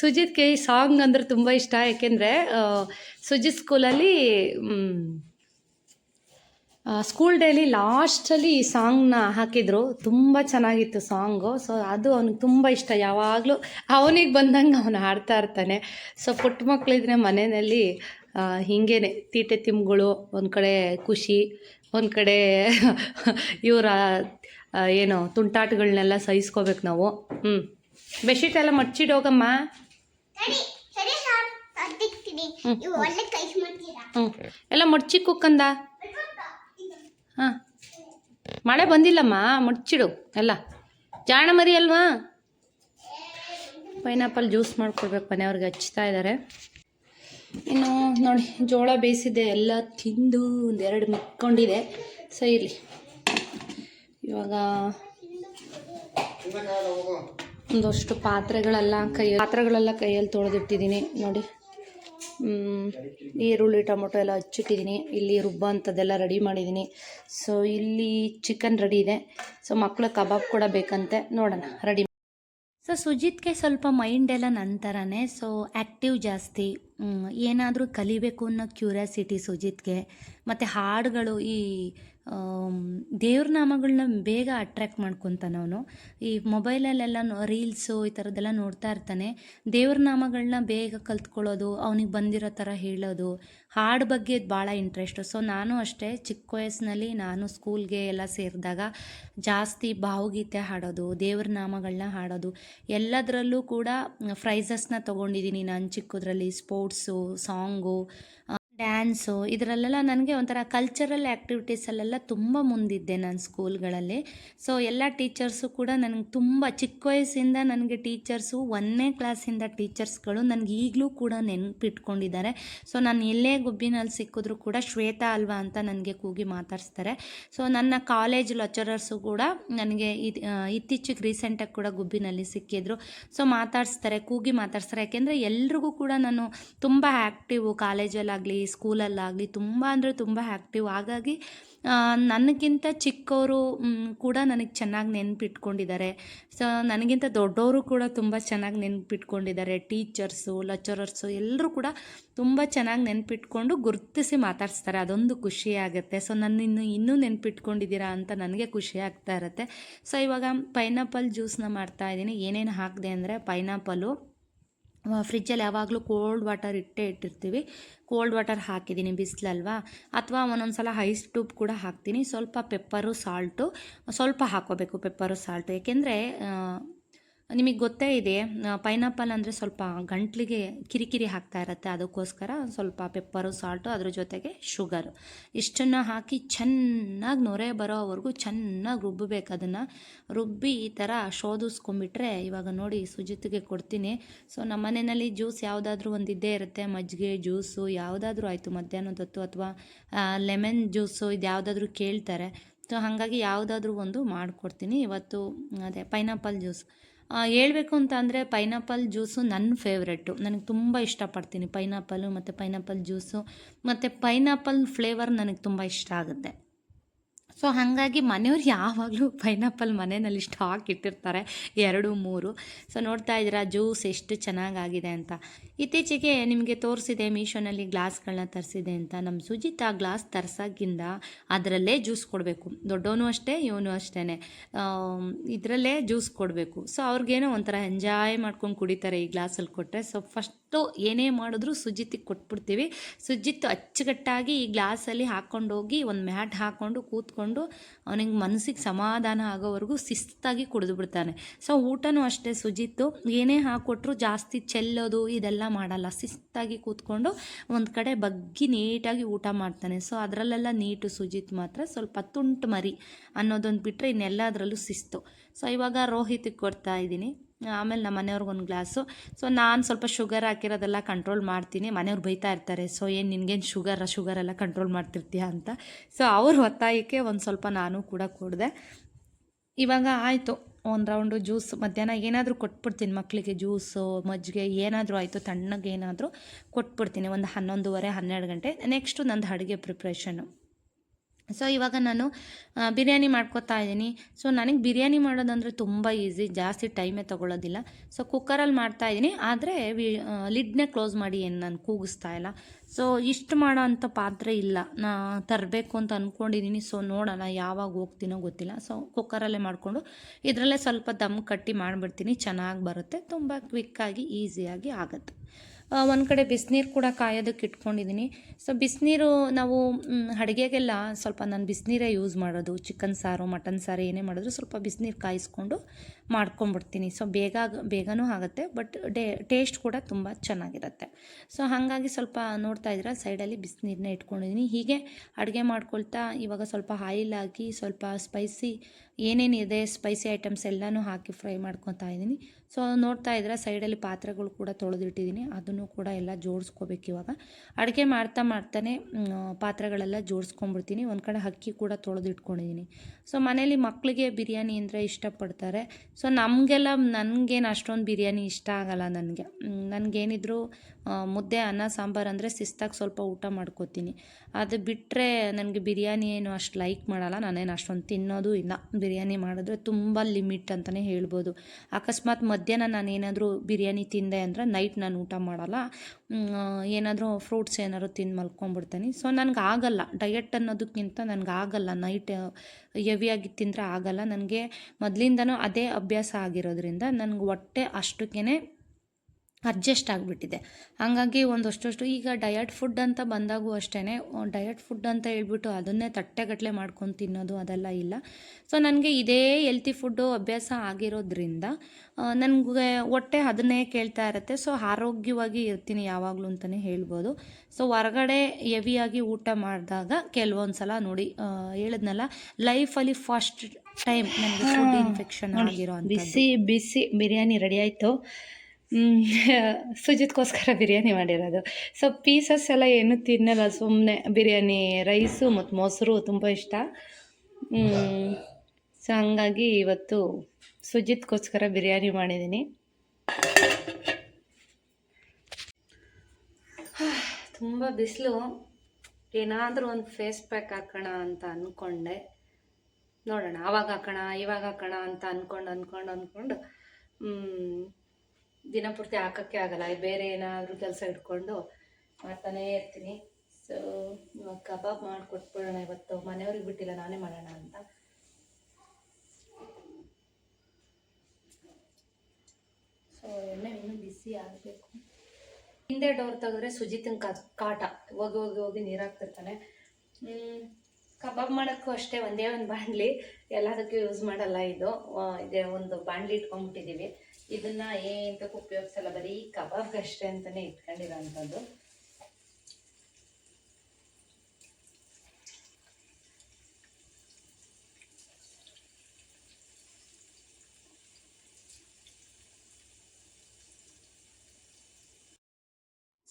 Speaker 3: ಸುಜಿತ್ಗೆ ಈ ಸಾಂಗ್ ಅಂದ್ರೆ ತುಂಬ ಇಷ್ಟ. ಯಾಕೆಂದರೆ ಸುಜಿತ್ ಸ್ಕೂಲಲ್ಲಿ ಸ್ಕೂಲ್ ಡೇಲಿ ಲಾಸ್ಟಲ್ಲಿ ಈ ಸಾಂಗ್ನ ಹಾಕಿದ್ರು. ತುಂಬ ಚೆನ್ನಾಗಿತ್ತು ಸಾಂಗು ಸೊ ಅದು ಅವ್ನಿಗೆ ತುಂಬ ಇಷ್ಟ. ಯಾವಾಗಲೂ ಅವನಿಗೆ ಬಂದಂಗೆ ಅವನು ಹಾಡ್ತಾ ಇರ್ತಾನೆ. ಸೊ ಪುಟ್ಟ ಮಕ್ಕಳಿದ್ರೆ ಮನೆಯಲ್ಲಿ ಹಿಂಗೇನೆ ತೀಟೆ ತಿಮ್ಗಳು, ಒಂದು ಕಡೆ ಖುಷಿ, ಒಂದು ಕಡೆ ಇವರ ಏನು ತುಂಟಾಟಗಳನ್ನೆಲ್ಲ ಸಹಿಸ್ಕೋಬೇಕು ನಾವು. ಹ್ಞೂ ಬೆಡ್ಶೀಟ್ ಎಲ್ಲ ಮಡ್ಚಿಡೋಗಮ್ಮ
Speaker 2: ಸರಿ ಸರಿ ಸರ್
Speaker 3: ಹ್ಞೂ ಎಲ್ಲ ಮಡ್ಚಿ ಕುಕ್ಕಂದ? ಹಾಂ. ಮಳೆ ಬಂದಿಲ್ಲಮ್ಮ ಮುಚ್ಚಿಡು ಎಲ್ಲ. ಜಾಣ ಮರಿ ಅಲ್ವಾ? ಪೈನಾಪಲ್ ಜ್ಯೂಸ್ ಮಾಡ್ಕೊಡ್ಬೇಕು ಮನೆಯವ್ರಿಗೆ ಹಚ್ತಾ ಇದ್ದಾರೆ ಇನ್ನು ನೋಡಿ ಜೋಳ ಬೇಯಿಸಿದೆ ಎಲ್ಲ ತಿಂದು ಒಂದೆರಡು ಮಿಕ್ಕೊಂಡಿದೆ. ಸೊ ಇರಲಿ. ಇವಾಗ ಒಂದಷ್ಟು ಪಾತ್ರೆಗಳೆಲ್ಲ ಕೈ ಪಾತ್ರೆಗಳೆಲ್ಲ ಕೈಯಲ್ಲಿ ತೊಳೆದಿಟ್ಟಿದ್ದೀನಿ. ನೋಡಿ. ಈರುಳ್ಳಿ ಟೊಮೊಟೊ ಎಲ್ಲ ಹಚ್ಚಿಟ್ಟಿದ್ದೀನಿ. ಇಲ್ಲಿ ರುಬ್ಬ ಅಂಥದ್ದೆಲ್ಲ ರೆಡಿ ಮಾಡಿದ್ದೀನಿ. ಸೊ ಇಲ್ಲಿ ಚಿಕನ್ ರೆಡಿ ಇದೆ. ಸೊ ಮಕ್ಕಳು ಕಬಾಬ್ ಕೂಡ ಬೇಕಂತೆ. ನೋಡೋಣ. ರೆಡಿ ಸೊ ಸುಜಿತ್ಗೆ ಸ್ವಲ್ಪ ಮೈಂಡ್ ಎಲ್ಲ ನನ್ನ ಥರನೇ ಸೊ ಆ್ಯಕ್ಟಿವ್ ಜಾಸ್ತಿ ಏನಾದರೂ ಕಲಿಬೇಕು ಅನ್ನೋ ಕ್ಯೂರಿಯಾಸಿಟಿ ಸುಜಿತ್ಗೆ. ಮತ್ತು ಹಾಡುಗಳು ಈ ದೇವ್ರ ನಾಮಗಳನ್ನ ಬೇಗ ಅಟ್ರ್ಯಾಕ್ಟ್ ಮಾಡ್ಕೊತಾನೆ ಅವನು. ಈ ಮೊಬೈಲಲ್ಲೆಲ್ಲ ರೀಲ್ಸು ಈ ಥರದ್ದೆಲ್ಲ ನೋಡ್ತಾ ಇರ್ತಾನೆ. ದೇವ್ರ ನಾಮಗಳನ್ನ ಬೇಗ ಕಲ್ತ್ಕೊಳ್ಳೋದು, ಅವನಿಗೆ ಬಂದಿರೋ ಥರ ಹೇಳೋದು, ಹಾಡು ಬಗ್ಗೆ ಭಾಳ ಇಂಟ್ರೆಸ್ಟು ಸೊ ನಾನು ಅಷ್ಟೇ ಚಿಕ್ಕ ವಯಸ್ಸಿನಲ್ಲಿ ನಾನು ಸ್ಕೂಲ್ಗೆ ಎಲ್ಲ ಸೇರಿದಾಗ ಜಾಸ್ತಿ ಭಾವಗೀತೆ ಹಾಡೋದು, ದೇವ್ರ ನಾಮಗಳನ್ನ ಹಾಡೋದು. ಎಲ್ಲದರಲ್ಲೂ ಕೂಡ ಪ್ರೈಸಸ್ನ ತೊಗೊಂಡಿದ್ದೀನಿ ನಾನು ಚಿಕ್ಕದ್ರಲ್ಲಿ ಸ್ಪೋರ್ಟ್ಸು ಸಾಂಗು ಡ್ಯಾನ್ಸು ಇದರಲ್ಲೆಲ್ಲ ನನಗೆ ಒಂಥರ ಕಲ್ಚರಲ್ ಆ್ಯಕ್ಟಿವಿಟೀಸಲ್ಲೆಲ್ಲ ತುಂಬ ಮುಂದಿದ್ದೆ ನಾನು ಸ್ಕೂಲ್ಗಳಲ್ಲಿ ಸೊ ಎಲ್ಲ ಟೀಚರ್ಸು ಕೂಡ ನನಗೆ ತುಂಬ ಚಿಕ್ಕ ವಯಸ್ಸಿಂದ ನನಗೆ ಟೀಚರ್ಸು ಒಂದನೇ ಕ್ಲಾಸಿಂದ ಟೀಚರ್ಸ್ಗಳು ನನಗೆ ಈಗಲೂ ಕೂಡ ನೆನಪಿಟ್ಕೊಂಡಿದ್ದಾರೆ. ಸೊ ನಾನು ಎಲ್ಲೇ ಗುಬ್ಬಿನಲ್ಲಿ ಸಿಕ್ಕಿದ್ರು ಕೂಡ ಶ್ವೇತಾ ಅಲ್ವಾ ಅಂತ ನನಗೆ ಕೂಗಿ ಮಾತಾಡ್ಸ್ತಾರೆ. ಸೊ ನನ್ನ ಕಾಲೇಜ್ ಲೆಕ್ಚರರ್ಸು ಕೂಡ ನನಗೆ ಇತ್ತೀಚೆಗೆ ರೀಸೆಂಟಾಗಿ ಕೂಡ ಗುಬ್ಬಿನಲ್ಲಿ ಸಿಕ್ಕಿದ್ರು. ಸೊ ಮಾತಾಡಿಸ್ತಾರೆ, ಕೂಗಿ ಮಾತಾಡ್ಸ್ತಾರೆ. ಯಾಕೆಂದರೆ ಎಲ್ರಿಗೂ ಕೂಡ ನಾನು ತುಂಬ ಆ್ಯಕ್ಟಿವು ಕಾಲೇಜಲ್ಲಾಗಲಿ ಸ್ಕೂಲಲ್ಲಾಗಲಿ ತುಂಬ ಅಂದರೆ ತುಂಬ ಆ್ಯಕ್ಟಿವ್ ಹಾಗಾಗಿ ನನಗಿಂತ ಚಿಕ್ಕವರು ಕೂಡ ನನಗೆ ಚೆನ್ನಾಗಿ ನೆನಪಿಟ್ಕೊಂಡಿದ್ದಾರೆ. ಸೊ ನನಗಿಂತ ದೊಡ್ಡವರು ಕೂಡ ತುಂಬ ಚೆನ್ನಾಗಿ ನೆನಪಿಟ್ಕೊಂಡಿದ್ದಾರೆ. ಟೀಚರ್ಸು, ಲೆಕ್ಚರರ್ಸು ಎಲ್ಲರೂ ಕೂಡ ತುಂಬ ಚೆನ್ನಾಗಿ ನೆನಪಿಟ್ಕೊಂಡು ಗುರುತಿಸಿ ಮಾತಾಡ್ಸ್ತಾರೆ. ಅದೊಂದು ಖುಷಿ ಆಗುತ್ತೆ. ಸೊ ನನ್ನ ಇನ್ನು, ಇನ್ನೂ ನೆನಪಿಟ್ಕೊಂಡಿದ್ದೀರಾ ಅಂತ ನನಗೆ ಖುಷಿ ಆಗ್ತಾ ಇರುತ್ತೆ. ಸೊ ಇವಾಗ ಪೈನಾಪಲ್ ಜ್ಯೂಸ್ನ ಮಾಡ್ತಾ ಇದ್ದೀನಿ. ಏನೇನು ಹಾಕಿದೆ ಅಂದರೆ ಪೈನಾಪಲು ಫ್ರಿಜ್ಜಲ್ಲಿ ಯಾವಾಗಲೂ ಕೋಲ್ಡ್ ವಾಟರ್ ಇಟ್ಟೇ ಇಟ್ಟಿರ್ತೀವಿ. ಕೋಲ್ಡ್ ವಾಟರ್ ಹಾಕಿದ್ದೀನಿ, ಬಿಸಿಲಲ್ವಾ? ಅಥವಾ ಒಂದೊಂದು ಸಲ ಐಸ್ ಟ್ಯೂಬ್ ಕೂಡ ಹಾಕ್ತೀನಿ. ಸ್ವಲ್ಪ ಪೆಪ್ಪರು ಸಾಲ್ಟು ಸ್ವಲ್ಪ ಹಾಕ್ಕೋಬೇಕು ಪೆಪ್ಪರು ಸಾಲ್ಟು ಏಕೆಂದರೆ ನಿಮಗೆ ಗೊತ್ತೇ ಇದೆ ಪೈನಾಪಲ್ ಅಂದರೆ ಸ್ವಲ್ಪ ಗಂಟ್ಲಿಗೆ ಕಿರಿಕಿರಿ ಹಾಕ್ತಾ ಇರುತ್ತೆ, ಅದಕ್ಕೋಸ್ಕರ ಸ್ವಲ್ಪ ಪೆಪ್ಪರು ಸಾಲ್ಟು ಅದ್ರ ಜೊತೆಗೆ ಶುಗರು ಇಷ್ಟನ್ನು ಹಾಕಿ ಚೆನ್ನಾಗಿ ನೊರೆ ಬರೋವರೆಗೂ ಚೆನ್ನಾಗಿ ರುಬ್ಬಬೇಕು ಅದನ್ನು. ರುಬ್ಬಿ ಈ ಥರ ಶೋಧಿಸ್ಕೊಂಬಿಟ್ರೆ ಇವಾಗ ನೋಡಿ ಸುಜಿತ್ಗೆ ಕೊಡ್ತೀನಿ. ಸೊ ನಮ್ಮ ಮನೆಯಲ್ಲಿ ಜ್ಯೂಸ್ ಯಾವುದಾದ್ರೂ ಒಂದು ಇದ್ದೇ ಇರುತ್ತೆ, ಮಜ್ಜಿಗೆ ಜ್ಯೂಸು ಯಾವುದಾದ್ರೂ ಆಯಿತು ಮಧ್ಯಾಹ್ನದೊತ್ತು ಅಥವಾ ಲೆಮನ್ ಜ್ಯೂಸು ಇದು ಯಾವುದಾದ್ರೂ ಕೇಳ್ತಾರೆ. ಸೊ ಹಾಗಾಗಿ ಯಾವುದಾದ್ರೂ ಒಂದು ಮಾಡಿಕೊಡ್ತೀನಿ. ಇವತ್ತು, ಅದೇ ಪೈನಾಪಲ್ ಜ್ಯೂಸ್ ಹೇಳ್ಬೇಕು ಅಂತ ಅಂದರೆ ಪೈನಾಪಲ್ ಜ್ಯೂಸು ನನ್ನ ಫೇವ್ರೆಟ್ಟು ನನಗೆ ತುಂಬ ಇಷ್ಟಪಡ್ತೀನಿ ಪೈನಾಪಲ್ಲು ಮತ್ತು ಪೈನಾಪಲ್ ಜ್ಯೂಸು ಮತ್ತು ಪೈನಾಪಲ್ ಫ್ಲೇವರ್ ನನಗೆ ತುಂಬ ಇಷ್ಟ ಆಗುತ್ತೆ. ಸೊ ಹಾಗಾಗಿ ಮನೆಯವ್ರು ಯಾವಾಗಲೂ ಪೈನಾಪಲ್ ಮನೆಯಲ್ಲಿ ಸ್ಟಾಕ್ ಇಟ್ಟಿರ್ತಾರೆ ಎರಡು, ಮೂರು. ಸೊ ನೋಡ್ತಾ ಇದ್ದೀರಾ ಜ್ಯೂಸ್ ಎಷ್ಟು ಚೆನ್ನಾಗಾಗಿದೆ ಅಂತ. ಇತ್ತೀಚೆಗೆ ನಿಮಗೆ ತೋರಿಸಿದೆ, ಮೀಶೋನಲ್ಲಿ ಗ್ಲಾಸ್ಗಳನ್ನ ತರಿಸಿದೆ ಅಂತ. ನಮ್ಮ ಸುಜಿತ್ ಗ್ಲಾಸ್ ತರ್ಸೋಕ್ಕಿಂತ ಅದರಲ್ಲೇ ಜ್ಯೂಸ್ ಕೊಡಬೇಕು. ದೊಡ್ಡವನು ಅಷ್ಟೇ, ಇವನು ಅಷ್ಟೇ ಇದರಲ್ಲೇ ಜ್ಯೂಸ್ ಕೊಡಬೇಕು. ಸೊ ಅವ್ರಿಗೇನೋ ಒಂಥರ ಎಂಜಾಯ್ ಮಾಡ್ಕೊಂಡು ಕುಡಿತಾರೆ ಈ ಗ್ಲಾಸಲ್ಲಿ ಕೊಟ್ಟರೆ ಸೊ ಫಸ್ಟು ಏನೇ ಮಾಡಿದ್ರು ಸುಜಿತಿಗೆ ಕೊಟ್ಬಿಡ್ತೀವಿ. ಸುಜಿತ್ ಅಚ್ಚುಕಟ್ಟಾಗಿ ಈ ಗ್ಲಾಸಲ್ಲಿ ಹಾಕ್ಕೊಂಡೋಗಿ ಒಂದು ಮ್ಯಾಟ್ ಹಾಕ್ಕೊಂಡು ಕೂತ್ಕೊಂಡು ಅವನಿಗೆ ಮನಸ್ಸಿಗೆ ಸಮಾಧಾನ ಆಗೋವರೆಗೂ ಶಿಸ್ತಾಗಿ ಕುಡಿದು ಬಿಡ್ತಾನೆ ಸೊ ಊಟನೂ ಅಷ್ಟೇ ಸುಜಿತ್ತು. ಏನೇ ಹಾಕ್ಕೊಟ್ರು ಜಾಸ್ತಿ ಚೆಲ್ಲೋದು ಇದೆಲ್ಲ ಮಾಡಲ್ಲ. ಶಿಸ್ತಾಗಿ ಕೂತ್ಕೊಂಡು ಒಂದು ಕಡೆ ಬಗ್ಗಿ ನೀಟಾಗಿ ಊಟ ಮಾಡ್ತಾನೆ. ಸೊ ಅದರಲ್ಲೆಲ್ಲ ನೀಟು ಸುಜಿತ್ ಮಾತ್ರ ಸ್ವಲ್ಪ ತುಂಟು ಮರಿ ಅನ್ನೋದೊಂದು ಬಿಟ್ಟರೆ ಇನ್ನೆಲ್ಲದರಲ್ಲೂ ಶಿಸ್ತು. ಸೊ ಇವಾಗ ರೋಹಿತಿಗೆ ಕೊಡ್ತಾ ಇದ್ದೀನಿ. ಆಮೇಲೆ ನಮ್ಮ ಮನೆಯವ್ರಿಗೊಂದು ಗ್ಲಾಸು. ಸೊ ನಾನು ಸ್ವಲ್ಪ ಶುಗರ್ ಹಾಕಿರೋದೆಲ್ಲ ಕಂಟ್ರೋಲ್ ಮಾಡ್ತೀನಿ. ಮನೆಯವ್ರು ಬೈತಾ ಇರ್ತಾರೆ. ಸೊ ಏನು ನಿನಗೇನು ಶುಗರ್ ಶುಗರ್ ಎಲ್ಲ ಕಂಟ್ರೋಲ್ ಮಾಡ್ತಿರ್ತೀಯ ಅಂತ. ಸೊ ಅವ್ರ ಒತ್ತಾಯಕ್ಕೆ ಒಂದು ಸ್ವಲ್ಪ ನಾನು ಕೂಡ ಕೊಡಿದೆ. ಇವಾಗ ಆಯಿತು. ಒಂದು ರೌಂಡು ಜ್ಯೂಸ್ ಮಧ್ಯಾಹ್ನ ಏನಾದರೂ ಕೊಟ್ಬಿಡ್ತೀನಿ ಮಕ್ಕಳಿಗೆ ಜ್ಯೂಸು ಮಜ್ಜಿಗೆ, ಏನಾದರೂ ಆಯಿತು, ತಣ್ಣಗೆ ಏನಾದರೂ ಕೊಟ್ಬಿಡ್ತೀನಿ. ಒಂದು ಹನ್ನೊಂದುವರೆ, ಹನ್ನೆರಡು ಗಂಟೆ. ನೆಕ್ಸ್ಟು ನಂದು ಅಡುಗೆ ಪ್ರಿಪ್ರೇಷನ್ನು ಸೊ ಇವಾಗ ನಾನು ಬಿರಿಯಾನಿ ಮಾಡ್ಕೋತಾ ಇದ್ದೀನಿ. ಸೊ ನನಗೆ ಬಿರಿಯಾನಿ ಮಾಡೋದಂದರೆ ತುಂಬ ಈಸಿ, ಜಾಸ್ತಿ ಟೈಮೇ ತೊಗೊಳ್ಳೋದಿಲ್ಲ ಸೊ ಕುಕ್ಕರಲ್ಲಿ ಮಾಡ್ತಾ ಇದ್ದೀನಿ. ಆದರೆ ಲಿಡ್ನೇ ಕ್ಲೋಸ್ ಮಾಡಿ ಏನು ನಾನು ಕೂಗಿಸ್ತಾ ಇಲ್ಲ. ಸೊ ಇಷ್ಟು ಮಾಡೋ ಅಂಥ ಪಾತ್ರೆ ಇಲ್ಲ. ನಾ ತರಬೇಕು ಅಂತ ಅಂದ್ಕೊಂಡಿದ್ದೀನಿ ಸೊ ನೋಡೋಣ ಯಾವಾಗ ಹೋಗ್ತೀನೋ ಗೊತ್ತಿಲ್ಲ. ಸೊ ಕುಕ್ಕರಲ್ಲೇ ಮಾಡಿಕೊಂಡು, ಇದರಲ್ಲೇ ಸ್ವಲ್ಪ ದಮ್ ಕಟ್ಟಿ ಮಾಡಿಬಿಡ್ತೀನಿ. ಚೆನ್ನಾಗಿ ಬರುತ್ತೆ. ತುಂಬ ಕ್ವಿಕ್ಕಾಗಿ ಈಸಿಯಾಗಿ ಆಗುತ್ತೆ. ಒಂದು ಕಡೆ ಬಿಸಿನೀರು ಕೂಡ ಕಾಯೋದಕ್ಕೆ ಇಟ್ಕೊಂಡಿದ್ದೀನಿ ಸೊ ಬಿಸಿನೀರು ನಾವು ಅಡುಗೆಗೆಲ್ಲ ಸ್ವಲ್ಪ ನಾನು ಬಿಸಿನೀರೇ ಯೂಸ್ ಮಾಡೋದು. ಚಿಕನ್ ಸಾರು, ಮಟನ್ ಸಾರು ಏನೇ ಮಾಡಿದ್ರು ಸ್ವಲ್ಪ ಬಿಸಿನೀರು ಕಾಯಿಸ್ಕೊಂಡು ಮಾಡ್ಕೊಂಬಿಡ್ತೀನಿ ಸೊ ಬೇಗ, ಬೇಗನೂ ಆಗುತ್ತೆ ಬಟ್ ಡೇ ಟೇಸ್ಟ್ ಕೂಡ ತುಂಬ ಚೆನ್ನಾಗಿರುತ್ತೆ. ಸೊ ಹಾಗಾಗಿ ಸ್ವಲ್ಪ ನೋಡ್ತಾ ಇದ್ದೀರಾ, ಸೈಡಲ್ಲಿ ಬಿಸಿನೀರನ್ನ ಇಟ್ಕೊಂಡಿದ್ದೀನಿ ಹೀಗೆ ಅಡುಗೆ ಮಾಡ್ಕೊಳ್ತಾ ಇವಾಗ ಸ್ವಲ್ಪ ಆಯಿಲ್ ಹಾಕಿ ಸ್ವಲ್ಪ ಸ್ಪೈಸಿ ಏನೇನಿದೆ ಸ್ಪೈಸಿ ಐಟಮ್ಸ್ ಎಲ್ಲನೂ ಹಾಕಿ ಫ್ರೈ ಮಾಡ್ಕೊತಾ ಇದ್ದೀನಿ ಸೊ ನೋಡ್ತಾ ಇದ್ರೆ ಸೈಡಲ್ಲಿ ಪಾತ್ರೆಗಳು ಕೂಡ ತೊಳೆದಿಟ್ಟಿದ್ದೀನಿ ಅದನ್ನು ಕೂಡ ಎಲ್ಲ ಜೋಡಿಸ್ಕೋಬೇಕು ಇವಾಗ. ಅಡುಗೆ ಮಾಡ್ತಾ ಮಾಡ್ತಾನೆ ಪಾತ್ರೆಗಳೆಲ್ಲ ಜೋಡಿಸ್ಕೊಂಬಿಡ್ತೀನಿ ಒಂದು ಕಡೆ ಅಕ್ಕಿ ಕೂಡ ತೊಳೆದಿಟ್ಕೊಂಡಿದ್ದೀನಿ ಸೊ ಮನೇಲಿ ಮಕ್ಕಳಿಗೆ ಬಿರಿಯಾನಿ ಅಂದರೆ ಇಷ್ಟಪಡ್ತಾರೆ. ಸೊ ನಮಗೆಲ್ಲ ನನಗೇನು ಅಷ್ಟೊಂದು ಬಿರಿಯಾನಿ ಇಷ್ಟ ಆಗಲ್ಲ ನನಗೆ. ನನಗೇನಿದ್ರು ಮುದ್ದೆ, ಅನ್ನ, ಸಾಂಬಾರು ಅಂದರೆ ಶಿಸ್ತಾಗಿ ಸ್ವಲ್ಪ ಊಟ ಮಾಡ್ಕೋತೀನಿ. ಅದು ಬಿಟ್ಟರೆ ನನಗೆ ಬಿರಿಯಾನಿ ಏನು ಅಷ್ಟು ಲೈಕ್ ಮಾಡಲ್ಲ. ನಾನೇನು ಅಷ್ಟೊಂದು ತಿನ್ನೋದು ಇಲ್ಲ. ಬಿರಿಯಾನಿ ಮಾಡಿದ್ರೆ ತುಂಬ ಲಿಮಿಟ್ ಅಂತಲೇ ಹೇಳ್ಬೋದು. ಅಕಸ್ಮಾತ್ ಮಧ್ಯಾಹ್ನ ನಾನು ಏನಾದರೂ ಬಿರಿಯಾನಿ ತಿಂದೆ ಅಂದರೆ ನೈಟ್ ನಾನು ಊಟ ಮಾಡಲ್ಲ. ಏನಾದರೂ ಫ್ರೂಟ್ಸ್ ಏನಾದರೂ ತಿಂದು ಮಲ್ಕೊಂಡ್ಬಿಡ್ತೀನಿ ಸೊ ನನಗೆ ಆಗಲ್ಲ. ಡಯಟ್ ಅನ್ನೋದಕ್ಕಿಂತ ನನಗೆ ಆಗಲ್ಲ. ನೈಟ್ ಹೆವಿಯಾಗಿ ತಿಂದರೆ ಆಗಲ್ಲ. ನನಗೆ ಮೊದಲಿಂದನೂ ಅದೇ ಅಭ್ಯಾಸ ಆಗಿರೋದ್ರಿಂದ ನನಗೆ ಹೊಟ್ಟೆ ಅಷ್ಟಕ್ಕೇ ಅಡ್ಜಸ್ಟ್ ಆಗಿಬಿಟ್ಟಿದೆ. ಹಾಗಾಗಿ ಒಂದಷ್ಟು ಈಗ ಡಯಟ್ ಫುಡ್ ಅಂತ ಬಂದಾಗೂ ಅಷ್ಟೇ ಡಯಟ್ ಫುಡ್ ಅಂತ ಹೇಳ್ಬಿಟ್ಟು ಅದನ್ನೇ ತಟ್ಟೆಗಟ್ಟಲೆ ಮಾಡ್ಕೊಂಡು ತಿನ್ನೋದು ಅದೆಲ್ಲ ಇಲ್ಲ. ಸೊ ನನಗೆ ಇದೇ ಹೆಲ್ತಿ ಫುಡ್ಡು ಅಭ್ಯಾಸ ಆಗಿರೋದ್ರಿಂದ ನನಗೆ ಹೊಟ್ಟೆ ಅದನ್ನೇ ಕೇಳ್ತಾ ಇರುತ್ತೆ. ಸೊ ಆರೋಗ್ಯವಾಗಿ ಇರ್ತೀನಿ ಯಾವಾಗಲೂ ಅಂತಲೇ ಹೇಳ್ಬೋದು. ಸೊ ಹೊರಗಡೆ ಹೆವಿಯಾಗಿ ಊಟ ಮಾಡಿದಾಗ ಕೆಲವೊಂದು ಸಲ ನೋಡಿ ಹೇಳಿದ್ನಲ್ಲ ಲೈಫಲ್ಲಿ ಫಸ್ಟ್ ಟೈಮ್ ನನಗೆ ಫುಡ್ ಇನ್ಫೆಕ್ಷನ್ ಆಗಿರೋ
Speaker 1: ಬಿಸಿ ಬಿಸಿ ಬಿರಿಯಾನಿ ರೆಡಿ ಆಯಿತು. ಸುಜಿತ್ಗೋಸ್ಕರ ಬಿರಿಯಾನಿ ಮಾಡಿರೋದು. ಸೊ ಪೀಸಸ್ ಎಲ್ಲ ಏನು ತಿನ್ನಲ್ಲ ಸುಮ್ಮನೆ ಬಿರಿಯಾನಿ ರೈಸು ಮತ್ತು ಮೊಸರು ತುಂಬ ಇಷ್ಟ. ಸೊ ಹಂಗಾಗಿ ಇವತ್ತು ಸುಜಿತ್ಗೋಸ್ಕರ ಬಿರಿಯಾನಿ ಮಾಡಿದ್ದೀನಿ. ತುಂಬ ಬಿಸಿಲು. ಏನಾದರೂ ಒಂದು ಫೇಸ್ ಪ್ಯಾಕ್ ಹಾಕೋಣ ಅಂತ ಅಂದ್ಕೊಂಡೆ ನೋಡೋಣ, ಆವಾಗ ಹಾಕೋಣ, ಇವಾಗ ಹಾಕೋಣ ಅಂತ ಅಂದ್ಕೊಂಡು ಅಂದ್ಕೊಂಡು ಅಂದ್ಕೊಂಡು ದಿನಪೂರ್ತಿ ಹಾಕೋಕ್ಕೆ ಆಗಲ್ಲ ಬೇರೆ ಏನಾದರೂ ಕೆಲಸ ಇಟ್ಕೊಂಡು ಮಾಡ್ತಾನೇ ಇರ್ತೀನಿ. ಸೊ ಕಬಾಬ್ ಮಾಡಿಕೊಟ್ಬಿಡೋಣ ಇವತ್ತು. ಮನೆಯವ್ರಿಗೆ ಬಿಟ್ಟಿಲ್ಲ, ನಾನೇ ಮಾಡೋಣ ಅಂತ. ಸೊ ಎಣ್ಣೆ ಇನ್ನೂ ಬಿಸಿ ಆಗಬೇಕು. ಹಿಂದೆ ಡೋರ್ ತೆಗೆದ್ರೆ ಸುಜಿತನ ಕಾ, ಕಾಟ. ಹೋಗಿ ಹೋಗಿ ಹೋಗಿ ನೀರು ಹಾಕ್ತಿರ್ತಾನೆ ಕಬಾಬ್ ಮಾಡೋಕ್ಕೂ ಅಷ್ಟೇ ಒಂದೇ ಒಂದು ಬಾಂಡ್ಲಿ ಎಲ್ಲದಕ್ಕೂ ಯೂಸ್ ಮಾಡಲ್ಲ ಇದು. ಇದೇ ಇದೆ ಒಂದು ಬಾಣಲಿ ಇಟ್ಕೊಂಡ್ಬಿಟ್ಟಿದ್ದೀವಿ
Speaker 3: ಇದನ್ನ ಏನಂತಕ್ಕೆ ಉಪಯೋಗಿಸಲ್ಲ ಬರೀ ಕಬಾಬ್ಗಷ್ಟೇ ಅಂತಾನೆ ಇಟ್ಕೊಂಡಿರೋಂಥದ್ದು.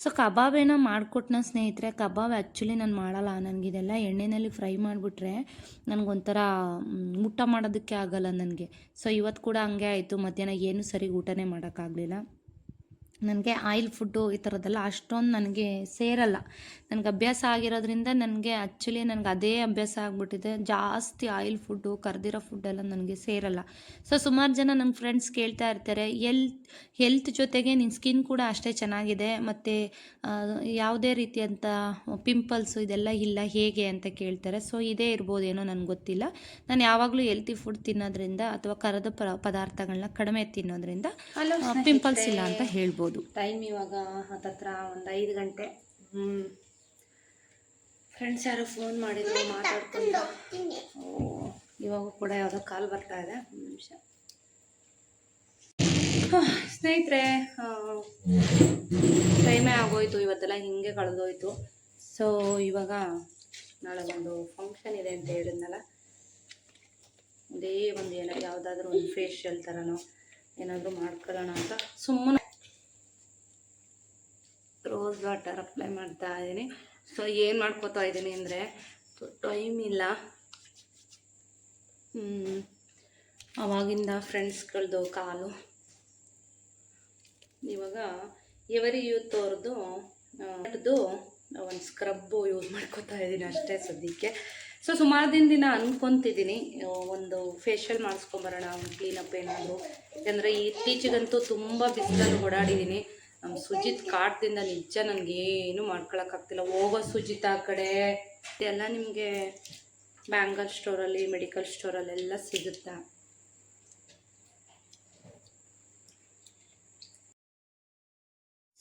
Speaker 3: ಸೊ ಕಬಾಬ್ ಏನೋ ಮಾಡಿಕೊಟ್ನ ಸ್ನೇಹಿತರೆ ಕಬಾಬ್ ಆ್ಯಕ್ಚುಲಿ ನಾನು ಮಾಡಲ್ಲ. ನನಗಿದೆಲ್ಲ ಎಣ್ಣೆಯಲ್ಲಿ ಫ್ರೈ ಮಾಡಿಬಿಟ್ರೆ ನನಗೊಂಥರ ಊಟ ಮಾಡೋದಕ್ಕೆ ಆಗಲ್ಲ ನನಗೆ. ಸೊ ಇವತ್ತು ಕೂಡ ಹಂಗೆ ಆಯಿತು. ಮಧ್ಯಾಹ್ನ ಏನು ಸರಿ ಊಟನೇ ಮಾಡೋಕ್ಕಾಗಲಿಲ್ಲ. ನನಗೆ ಆಯಿಲ್ ಫುಡ್ಡು ಈ ಥರದ್ದೆಲ್ಲ ಅಷ್ಟೊಂದು ನನಗೆ ಸೇರಲ್ಲ. ನನಗೆ ಅಭ್ಯಾಸ ಆಗಿರೋದ್ರಿಂದ ನನಗೆ ಆ್ಯಕ್ಚುಲಿ ನನಗೆ ಅದೇ ಅಭ್ಯಾಸ ಆಗಿಬಿಟ್ಟಿದೆ. ಜಾಸ್ತಿ ಆಯಿಲ್ ಫುಡ್ಡು ಕರೆದಿರೋ ಫುಡ್ಡೆಲ್ಲ ನನಗೆ ಸೇರಲ್ಲ. ಸೊ ಸುಮಾರು ಜನ ನನ್ನ ಫ್ರೆಂಡ್ಸ್ ಕೇಳ್ತಾ ಇರ್ತಾರೆ ಎಲ್ತ್ ಹೆಲ್ತ್ ಜೊತೆಗೆ ನಿನ್ನ ಸ್ಕಿನ್ ಕೂಡ ಅಷ್ಟೇ ಚೆನ್ನಾಗಿದೆ ಮತ್ತು ಯಾವುದೇ ರೀತಿಯಂಥ ಪಿಂಪಲ್ಸು ಇದೆಲ್ಲ ಇಲ್ಲ ಹೇಗೆ? ಅಂತ ಕೇಳ್ತಾರೆ. ಸೊ ಇದೇ ಇರ್ಬೋದೇನೋ ನನಗೆ ಗೊತ್ತಿಲ್ಲ. ನಾನು ಯಾವಾಗಲೂ ಹೆಲ್ತಿ ಫುಡ್ ತಿನ್ನೋದ್ರಿಂದ ಅಥವಾ ಕರದ ಪದಾರ್ಥಗಳನ್ನ ಕಡಿಮೆ ತಿನ್ನೋದ್ರಿಂದ ಪಿಂಪಲ್ಸ್ ಇಲ್ಲ ಅಂತ ಹೇಳ್ಬೋದು.
Speaker 1: ಟೈಮ್ ಇವಾಗ ಹತ್ತತ್ರ ಒಂದು ಐದು ಗಂಟೆ. ಹ್ಞೂ ಫ್ರೆಂಡ್ಸ್ ಯಾರು ಫೋನ್ ಮಾಡಿದ್ರು ಮಾತಾಡ್ಕೊಂಡು. ಓ ಇವಾಗ ಕೂಡ ಯಾವುದೋ ಕಾಲ್ ಬರ್ತಾ ಇದೆ. ಒಂದು ನಿಮಿಷ. ಸ್ನೇಹಿತರೆ ಟೈಮೇ ಆಗೋಯ್ತು ಇವತ್ತೆಲ್ಲ ಹಿಂಗೆ ಕಳೆದೋಯ್ತು. ಸೊ ಇವಾಗ ನಾಳೆ ಒಂದು ಫಂಕ್ಷನ್ ಇದೆ ಅಂತ ಹೇಳಿದ್ನಲ್ಲ. ಒಂದೇ ಒಂದು ಏನೋ ಯಾವುದಾದ್ರೂ ಒಂದು ಫೇಶಿಯಲ್ ಥರನೋ ಏನಾದರೂ ಮಾಡ್ಕೊಳ್ಳೋಣ ಅಂತ ಸುಮ್ಮನೆ ರೋಸ್ ವಾಟರ್ ಅಪ್ಲೈ ಮಾಡ್ತಾ ಇದ್ದೀನಿ. ಸೊ ಏನು ಮಾಡ್ಕೋತಾ ಇದ್ದೀನಿ ಅಂದರೆ ಟೈಮ್ ಇಲ್ಲ. ಆವಾಗಿಂದ ಫ್ರೆಂಡ್ಸ್ಗಳದ್ದು ಕಾಲು. ಇವಾಗ ಎವರಿ ಯೂತ್ ಅವ್ರದ್ದು ಅದು ಒಂದು ಸ್ಕ್ರಬ್ಬು ಯೂಸ್ ಮಾಡ್ಕೋತಾ ಇದ್ದೀನಿ ಅಷ್ಟೇ ಸದ್ಯಕ್ಕೆ. ಸೊ ಸುಮಾರು ದಿನ ಅಂದ್ಕೊತಿದ್ದೀನಿ ಒಂದು ಫೇಶಿಯಲ್ ಮಾಡಿಸ್ಕೊಂಬರೋಣ, ಒಂದು ಕ್ಲೀನಪ್ ಏನಾದರೂ. ಯಾಕಂದರೆ ಇತ್ತೀಚೆಗಂತೂ ತುಂಬ ಬಿಸಿಲಲ್ಲಿ ಓಡಾಡಿದ್ದೀನಿ. ನಮ್ಮ ಸುಜಿತ್ ಕಾಟದಿಂದ ನಿಜ ನನಗೇನು ಮಾಡ್ಕೊಳಕ್ಕಾಗ್ತಿಲ್ಲ. ಹೋಗೋ ಸುಜಿತ್ ಆ ಕಡೆ. ಎಲ್ಲ ನಿಮಗೆ ಬ್ಯಾಂಗಲ್ ಸ್ಟೋರಲ್ಲಿ ಮೆಡಿಕಲ್ ಸ್ಟೋರಲ್ಲೆಲ್ಲ ಸಿಗುತ್ತಾ?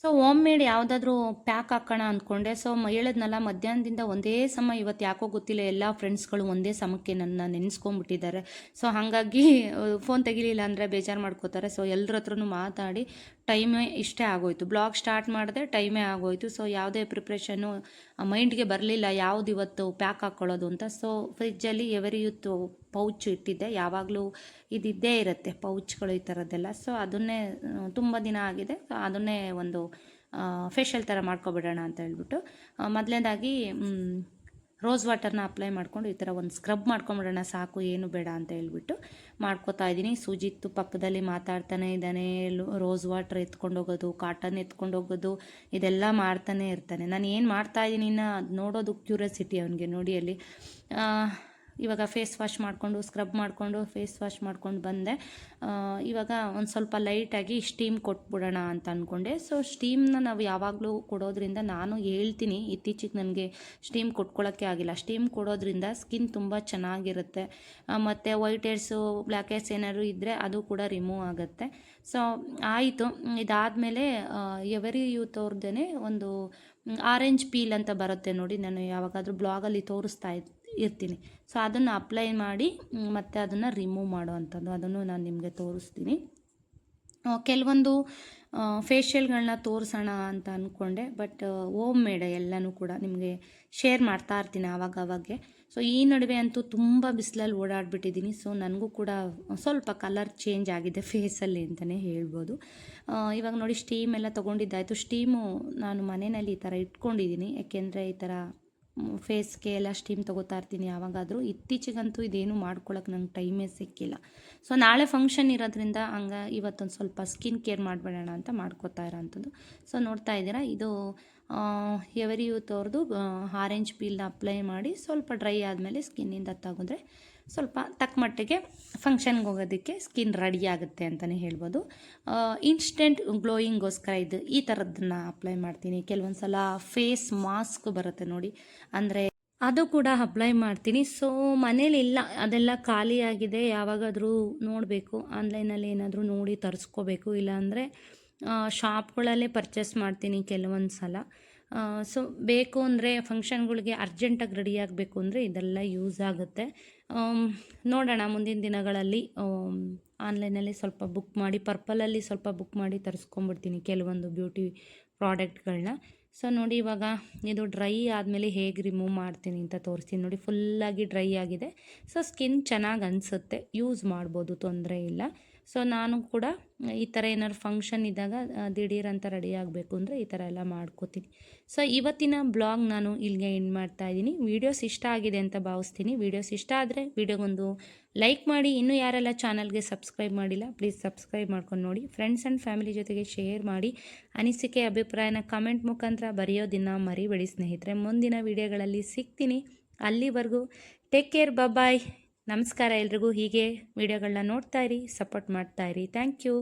Speaker 3: ಸೊ ಓಮ್ ಮೇಡ್ ಯಾವುದಾದ್ರೂ ಪ್ಯಾಕ್ ಹಾಕೋಣ ಅಂದ್ಕೊಂಡೆ ಸೊ ಹೇಳಿದ್ನಲ್ಲ, ಮಧ್ಯಾಹ್ನದಿಂದ ಒಂದೇ ಸಮ ಇವತ್ತು ಯಾಕೋ ಗೊತ್ತಿಲ್ಲ. ಎಲ್ಲ ಫ್ರೆಂಡ್ಸ್ಗಳು ಒಂದೇ ಸಮಕ್ಕೆ ನನ್ನ ನೆನೆಸ್ಕೊಂಡ್ಬಿಟ್ಟಿದ್ದಾರೆ ಸೊ ಹಾಗಾಗಿ ಫೋನ್ ತೆಗಿಲಿಲ್ಲ ಅಂದರೆ ಬೇಜಾರು ಮಾಡ್ಕೋತಾರೆ. ಸೊ ಎಲ್ಲರ ಹತ್ರನೂ ಮಾತಾಡಿ ಟೈಮೇ ಇಷ್ಟೇ ಆಗೋಯ್ತು. ಬ್ಲಾಗ್ ಸ್ಟಾರ್ಟ್ ಮಾಡಿದೆ, ಟೈಮೇ ಆಗೋಯ್ತು. ಸೊ ಯಾವುದೇ ಪ್ರಿಪ್ರೇಷನ್ನು ಮೈಂಡ್ಗೆ ಬರಲಿಲ್ಲ, ಯಾವ್ದು ಇವತ್ತು ಪ್ಯಾಕ್ ಹಾಕ್ಕೊಳ್ಳೋದು ಅಂತ. ಸೊ ಫ್ರಿಜ್ಜಲ್ಲಿ ಎವರಿ ಯೂತ್ ಪೌಚ್ ಇಟ್ಟಿದ್ದೆ. ಯಾವಾಗಲೂ ಇದಿದ್ದೇ ಇರುತ್ತೆ, ಪೌಚ್ಗಳು ಈ ಥರದ್ದೆಲ್ಲ. ಸೊ ಅದನ್ನೇ ತುಂಬ ದಿನ ಆಗಿದೆ. ಸೊ ಅದನ್ನೇ ಒಂದು ಫೇಶಿಯಲ್ ಥರ ಮಾಡ್ಕೊಬಿಡೋಣ ಅಂತ ಹೇಳ್ಬಿಟ್ಟು. ಮೊದಲನೇದಾಗಿ ರೋಸ್ ವಾಟರ್ನ ಅಪ್ಲೈ ಮಾಡಿಕೊಂಡು ಈ ಥರ ಒಂದು ಸ್ಕ್ರಬ್ ಮಾಡ್ಕೊಂಬಿಡೋಣ, ಸಾಕು, ಏನು ಬೇಡ ಅಂತ ಹೇಳ್ಬಿಟ್ಟು ಮಾಡ್ಕೋತಾ ಇದ್ದೀನಿ. ಸುಜಿತ್ತು ಪಕ್ಕದಲ್ಲಿ ಮಾತಾಡ್ತಾನೆ ಇದ್ದಾನೆ ರೋಸ್ ವಾಟರ್ ಎತ್ಕೊಂಡು ಹೋಗೋದು ಕಾಟನ್ ಎತ್ಕೊಂಡು ಹೋಗೋದು ಇದೆಲ್ಲ ಮಾಡ್ತಾನೆ ಇರ್ತಾನೆ. ನಾನು ಏನು ಮಾಡ್ತಾ ಇದ್ದೀನಿ ಅದು ನೋಡೋದು ಕ್ಯೂರಿಯಾಸಿಟಿ ಅವನಿಗೆ, ನೋಡಿ ಅಲ್ಲಿ. ಇವಾಗ ಫೇಸ್ ವಾಶ್ ಮಾಡಿಕೊಂಡು ಸ್ಕ್ರಬ್ ಮಾಡಿಕೊಂಡು, ಫೇಸ್ ವಾಶ್ ಮಾಡ್ಕೊಂಡು ಬಂದೆ. ಇವಾಗ ಒಂದು ಸ್ವಲ್ಪ ಲೈಟಾಗಿ ಸ್ಟೀಮ್ ಕೊಟ್ಬಿಡೋಣ ಅಂತ ಅಂದ್ಕೊಂಡೆ ಸೊ ಸ್ಟೀಮ್ನ ನಾವು ಯಾವಾಗಲೂ ಕೊಡೋದ್ರಿಂದ ನಾನು ಹೇಳ್ತೀನಿ, ಇತ್ತೀಚೆಗೆ ನನಗೆ ಸ್ಟೀಮ್ ಕೊಟ್ಕೊಳ್ಳೋಕ್ಕೆ ಆಗಿಲ್ಲ. ಸ್ಟೀಮ್ ಕೊಡೋದ್ರಿಂದ ಸ್ಕಿನ್ ತುಂಬ ಚೆನ್ನಾಗಿರುತ್ತೆ. ಮತ್ತು ವೈಟ್ ಹೇರ್ಸು ಬ್ಲ್ಯಾಕ್ ಹೇರ್ಸ್ ಏನಾದ್ರು ಇದ್ದರೆ ಅದು ಕೂಡ ರಿಮೂವ್ ಆಗುತ್ತೆ. ಸೊ ಆಯಿತು. ಇದಾದಮೇಲೆ ಎವರಿ ಯೂತ್ ಅವ್ರದ್ದೇ ಒಂದು ಆರೆಂಜ್ ಪೀಲ್ ಅಂತ ಬರುತ್ತೆ ನೋಡಿ. ನಾನು ಯಾವಾಗಾದರೂ ಬ್ಲಾಗಲ್ಲಿ ತೋರಿಸ್ತಾ ಇರ್ತೀನಿ. ಸೊ ಅದನ್ನು ಅಪ್ಲೈ ಮಾಡಿ ಮತ್ತು ಅದನ್ನು ರಿಮೂವ್ ಮಾಡೋ ಅಂಥದ್ದು ಅದನ್ನು ನಾನು ನಿಮಗೆ ತೋರಿಸ್ತೀನಿ. ಕೆಲವೊಂದು ಫೇಶಿಯಲ್ಗಳನ್ನ ತೋರಿಸೋಣ ಅಂತ ಅಂದ್ಕೊಂಡೆ ಬಟ್ ಓಮ್ ಮೇಡ ಎಲ್ಲನೂ ಕೂಡ ನಿಮಗೆ ಶೇರ್ ಮಾಡ್ತಾ ಇರ್ತೀನಿ ಆವಾಗ ಅವಾಗೆ ಸೊ ಈ ನಡುವೆ ಅಂತೂ ತುಂಬ ಬಿಸಿಲಲ್ಲಿ ಓಡಾಡ್ಬಿಟ್ಟಿದ್ದೀನಿ. ಸೊ ನನಗೂ ಕೂಡ ಸ್ವಲ್ಪ ಕಲರ್ ಚೇಂಜ್ ಆಗಿದೆ ಫೇಸಲ್ಲಿ ಅಂತಲೇ ಹೇಳ್ಬೋದು. ಇವಾಗ ನೋಡಿ ಸ್ಟೀಮ್ ಎಲ್ಲ ತೊಗೊಂಡಿದ್ದಾಯಿತು. ಸ್ಟೀಮು ನಾನು ಮನೆಯಲ್ಲಿ ಈ ಥರ ಇಟ್ಕೊಂಡಿದ್ದೀನಿ. ಯಾಕೆಂದರೆ ಈ ಥರ ಫೇಸ್ಗೆ ಎಲ್ಲ ಸ್ಟೀಮ್ ತೊಗೋತಾ ಇರ್ತೀನಿ ಯಾವಾಗಾದರೂ. ಇತ್ತೀಚೆಗಂತೂ ಇದೇನು ಮಾಡ್ಕೊಳಕ್ಕೆ ನಂಗೆ ಟೈಮೇ ಸಿಕ್ಕಿಲ್ಲ. ಸೊ, ನಾಳೆ ಫಂಕ್ಷನ್ ಇರೋದ್ರಿಂದ ಹಂಗೆ ಇವತ್ತೊಂದು ಸ್ವಲ್ಪ ಸ್ಕಿನ್ ಕೇರ್ ಮಾಡಿಬಿಡೋಣ ಅಂತ ಮಾಡ್ಕೋತಾ ಇರೋಂಥದ್ದು. ಸೊ, ನೋಡ್ತಾ ಇದ್ದೀರಾ? ಇದು ಎವರಿ ಯೂತ್ ಅವ್ರದ್ದು ಆರೆಂಜ್ ಪೀಲ್ನ ಅಪ್ಲೈ ಮಾಡಿ ಸ್ವಲ್ಪ ಡ್ರೈ ಆದಮೇಲೆ ಸ್ಕಿನ್ನಿಂದ ತೆಗೆದ್ರೆ ಸ್ವಲ್ಪ ತಕ್ಕ ಮಟ್ಟಿಗೆ ಫಂಕ್ಷನ್ಗೆ ಹೋಗೋದಕ್ಕೆ ಸ್ಕಿನ್ ರೆಡಿ ಆಗುತ್ತೆ ಅಂತಲೇ ಹೇಳ್ಬೋದು. ಇನ್ಸ್ಟೆಂಟ್ ಗ್ಲೋಯಿಂಗೋಸ್ಕರ ಇದು ಈ ಥರದ್ದನ್ನ ಅಪ್ಲೈ ಮಾಡ್ತೀನಿ. ಕೆಲವೊಂದು ಸಲ ಫೇಸ್ ಮಾಸ್ಕ್ ಬರುತ್ತೆ ನೋಡಿ. ಅಂದರೆ ಅದು ಕೂಡ ಅಪ್ಲೈ ಮಾಡ್ತೀನಿ. ಸೊ ಮನೇಲಿ ಇಲ್ಲ, ಅದೆಲ್ಲ ಖಾಲಿಯಾಗಿದೆ ಯಾವಾಗಾದರೂ ನೋಡಬೇಕು. ಆನ್ಲೈನಲ್ಲಿ ಏನಾದರೂ ನೋಡಿ ತರಿಸ್ಕೋಬೇಕು. ಇಲ್ಲಾಂದರೆ ಶಾಪ್ಗಳಲ್ಲೇ ಪರ್ಚೇಸ್ ಮಾಡ್ತೀನಿ ಕೆಲವೊಂದು ಸಲ ಸೊ ಬೇಕು ಅಂದರೆ ಫಂಕ್ಷನ್ಗಳಿಗೆ ಅರ್ಜೆಂಟಾಗಿ ರೆಡಿ ಆಗಬೇಕು ಅಂದರೆ ಇದೆಲ್ಲ ಯೂಸ್ ಆಗುತ್ತೆ. ನೋಡೋಣ ಮುಂದಿನ ದಿನಗಳಲ್ಲಿ ಆನ್ಲೈನಲ್ಲಿ ಸ್ವಲ್ಪ ಬುಕ್ ಮಾಡಿ, ಪರ್ಪಲಲ್ಲಿ ಸ್ವಲ್ಪ ಬುಕ್ ಮಾಡಿ ತರಿಸ್ಕೊಂಬಿಡ್ತೀನಿ ಕೆಲವೊಂದು ಬ್ಯೂಟಿ ಪ್ರಾಡಕ್ಟ್ಗಳನ್ನ. ಸೊ ನೋಡಿ ಇವಾಗ ಇದು ಡ್ರೈ ಆದಮೇಲೆ ಹೇಗೆ ರಿಮೂವ್ ಮಾಡ್ತೀನಿ ಅಂತ ತೋರಿಸ್ತೀನಿ. ನೋಡಿ ಫುಲ್ಲಾಗಿ ಡ್ರೈ ಆಗಿದೆ. ಸೊ ಸ್ಕಿನ್ ಚೆನ್ನಾಗಿ ಅನಿಸುತ್ತೆ. ಯೂಸ್ ಮಾಡ್ಬೋದು ತೊಂದರೆ ಇಲ್ಲ. ಸೊ ನಾನು ಕೂಡ ಈ ಥರ ಏನಾದ್ರು ಫಂಕ್ಷನ್ ಇದ್ದಾಗ ದಿಢೀರಂತ ರೆಡಿ ಆಗಬೇಕು ಅಂದರೆ ಈ ಥರ ಎಲ್ಲ ಮಾಡ್ಕೋತೀನಿ. ಸೊ ಇವತ್ತಿನ ಬ್ಲಾಗ್ ನಾನು ಇಲ್ಲಿಗೆ ಎಂಡ್ ಮಾಡ್ತಾ ಇದ್ದೀನಿ. ವೀಡಿಯೋಸ್ ಇಷ್ಟ ಆಗಿದೆ ಅಂತ ಭಾವಿಸ್ತೀನಿ. ವೀಡಿಯೋಸ್ ಇಷ್ಟ ಆದರೆ ವೀಡಿಯೋಗೊಂದು ಲೈಕ್ ಮಾಡಿ. ಇನ್ನೂ ಯಾರೆಲ್ಲ ಚಾನಲ್ಗೆ ಸಬ್ಸ್ಕ್ರೈಬ್ ಮಾಡಿಲ್ಲ ಪ್ಲೀಸ್ ಸಬ್ಸ್ಕ್ರೈಬ್ ಮಾಡ್ಕೊಂಡು ನೋಡಿ. ಫ್ರೆಂಡ್ಸ್ ಆ್ಯಂಡ್ ಫ್ಯಾಮಿಲಿ ಜೊತೆಗೆ ಶೇರ್ ಮಾಡಿ. ಅನಿಸಿಕೆ, ಅಭಿಪ್ರಾಯನ ಕಮೆಂಟ್ ಮುಖಾಂತರ ಬರೆಯೋದಿನ ಮರಿಬೇಡಿ ಸ್ನೇಹಿತರೆ. ಮುಂದಿನ ವೀಡಿಯೋಗಳಲ್ಲಿ ಸಿಗ್ತೀನಿ. ಅಲ್ಲಿವರೆಗೂ ಟೇಕ್ ಕೇರ್ ಬಾಯ್ ನಮಸ್ಕಾರ ಎಲ್ರಿಗೂ ಹೀಗೆ ವಿಡಿಯೋಗಳನ್ನ ನೋಡ್ತಾ ಇರಿ ಸಪೋರ್ಟ್ ಮಾಡ್ತಾ ಇರಿ. Thank you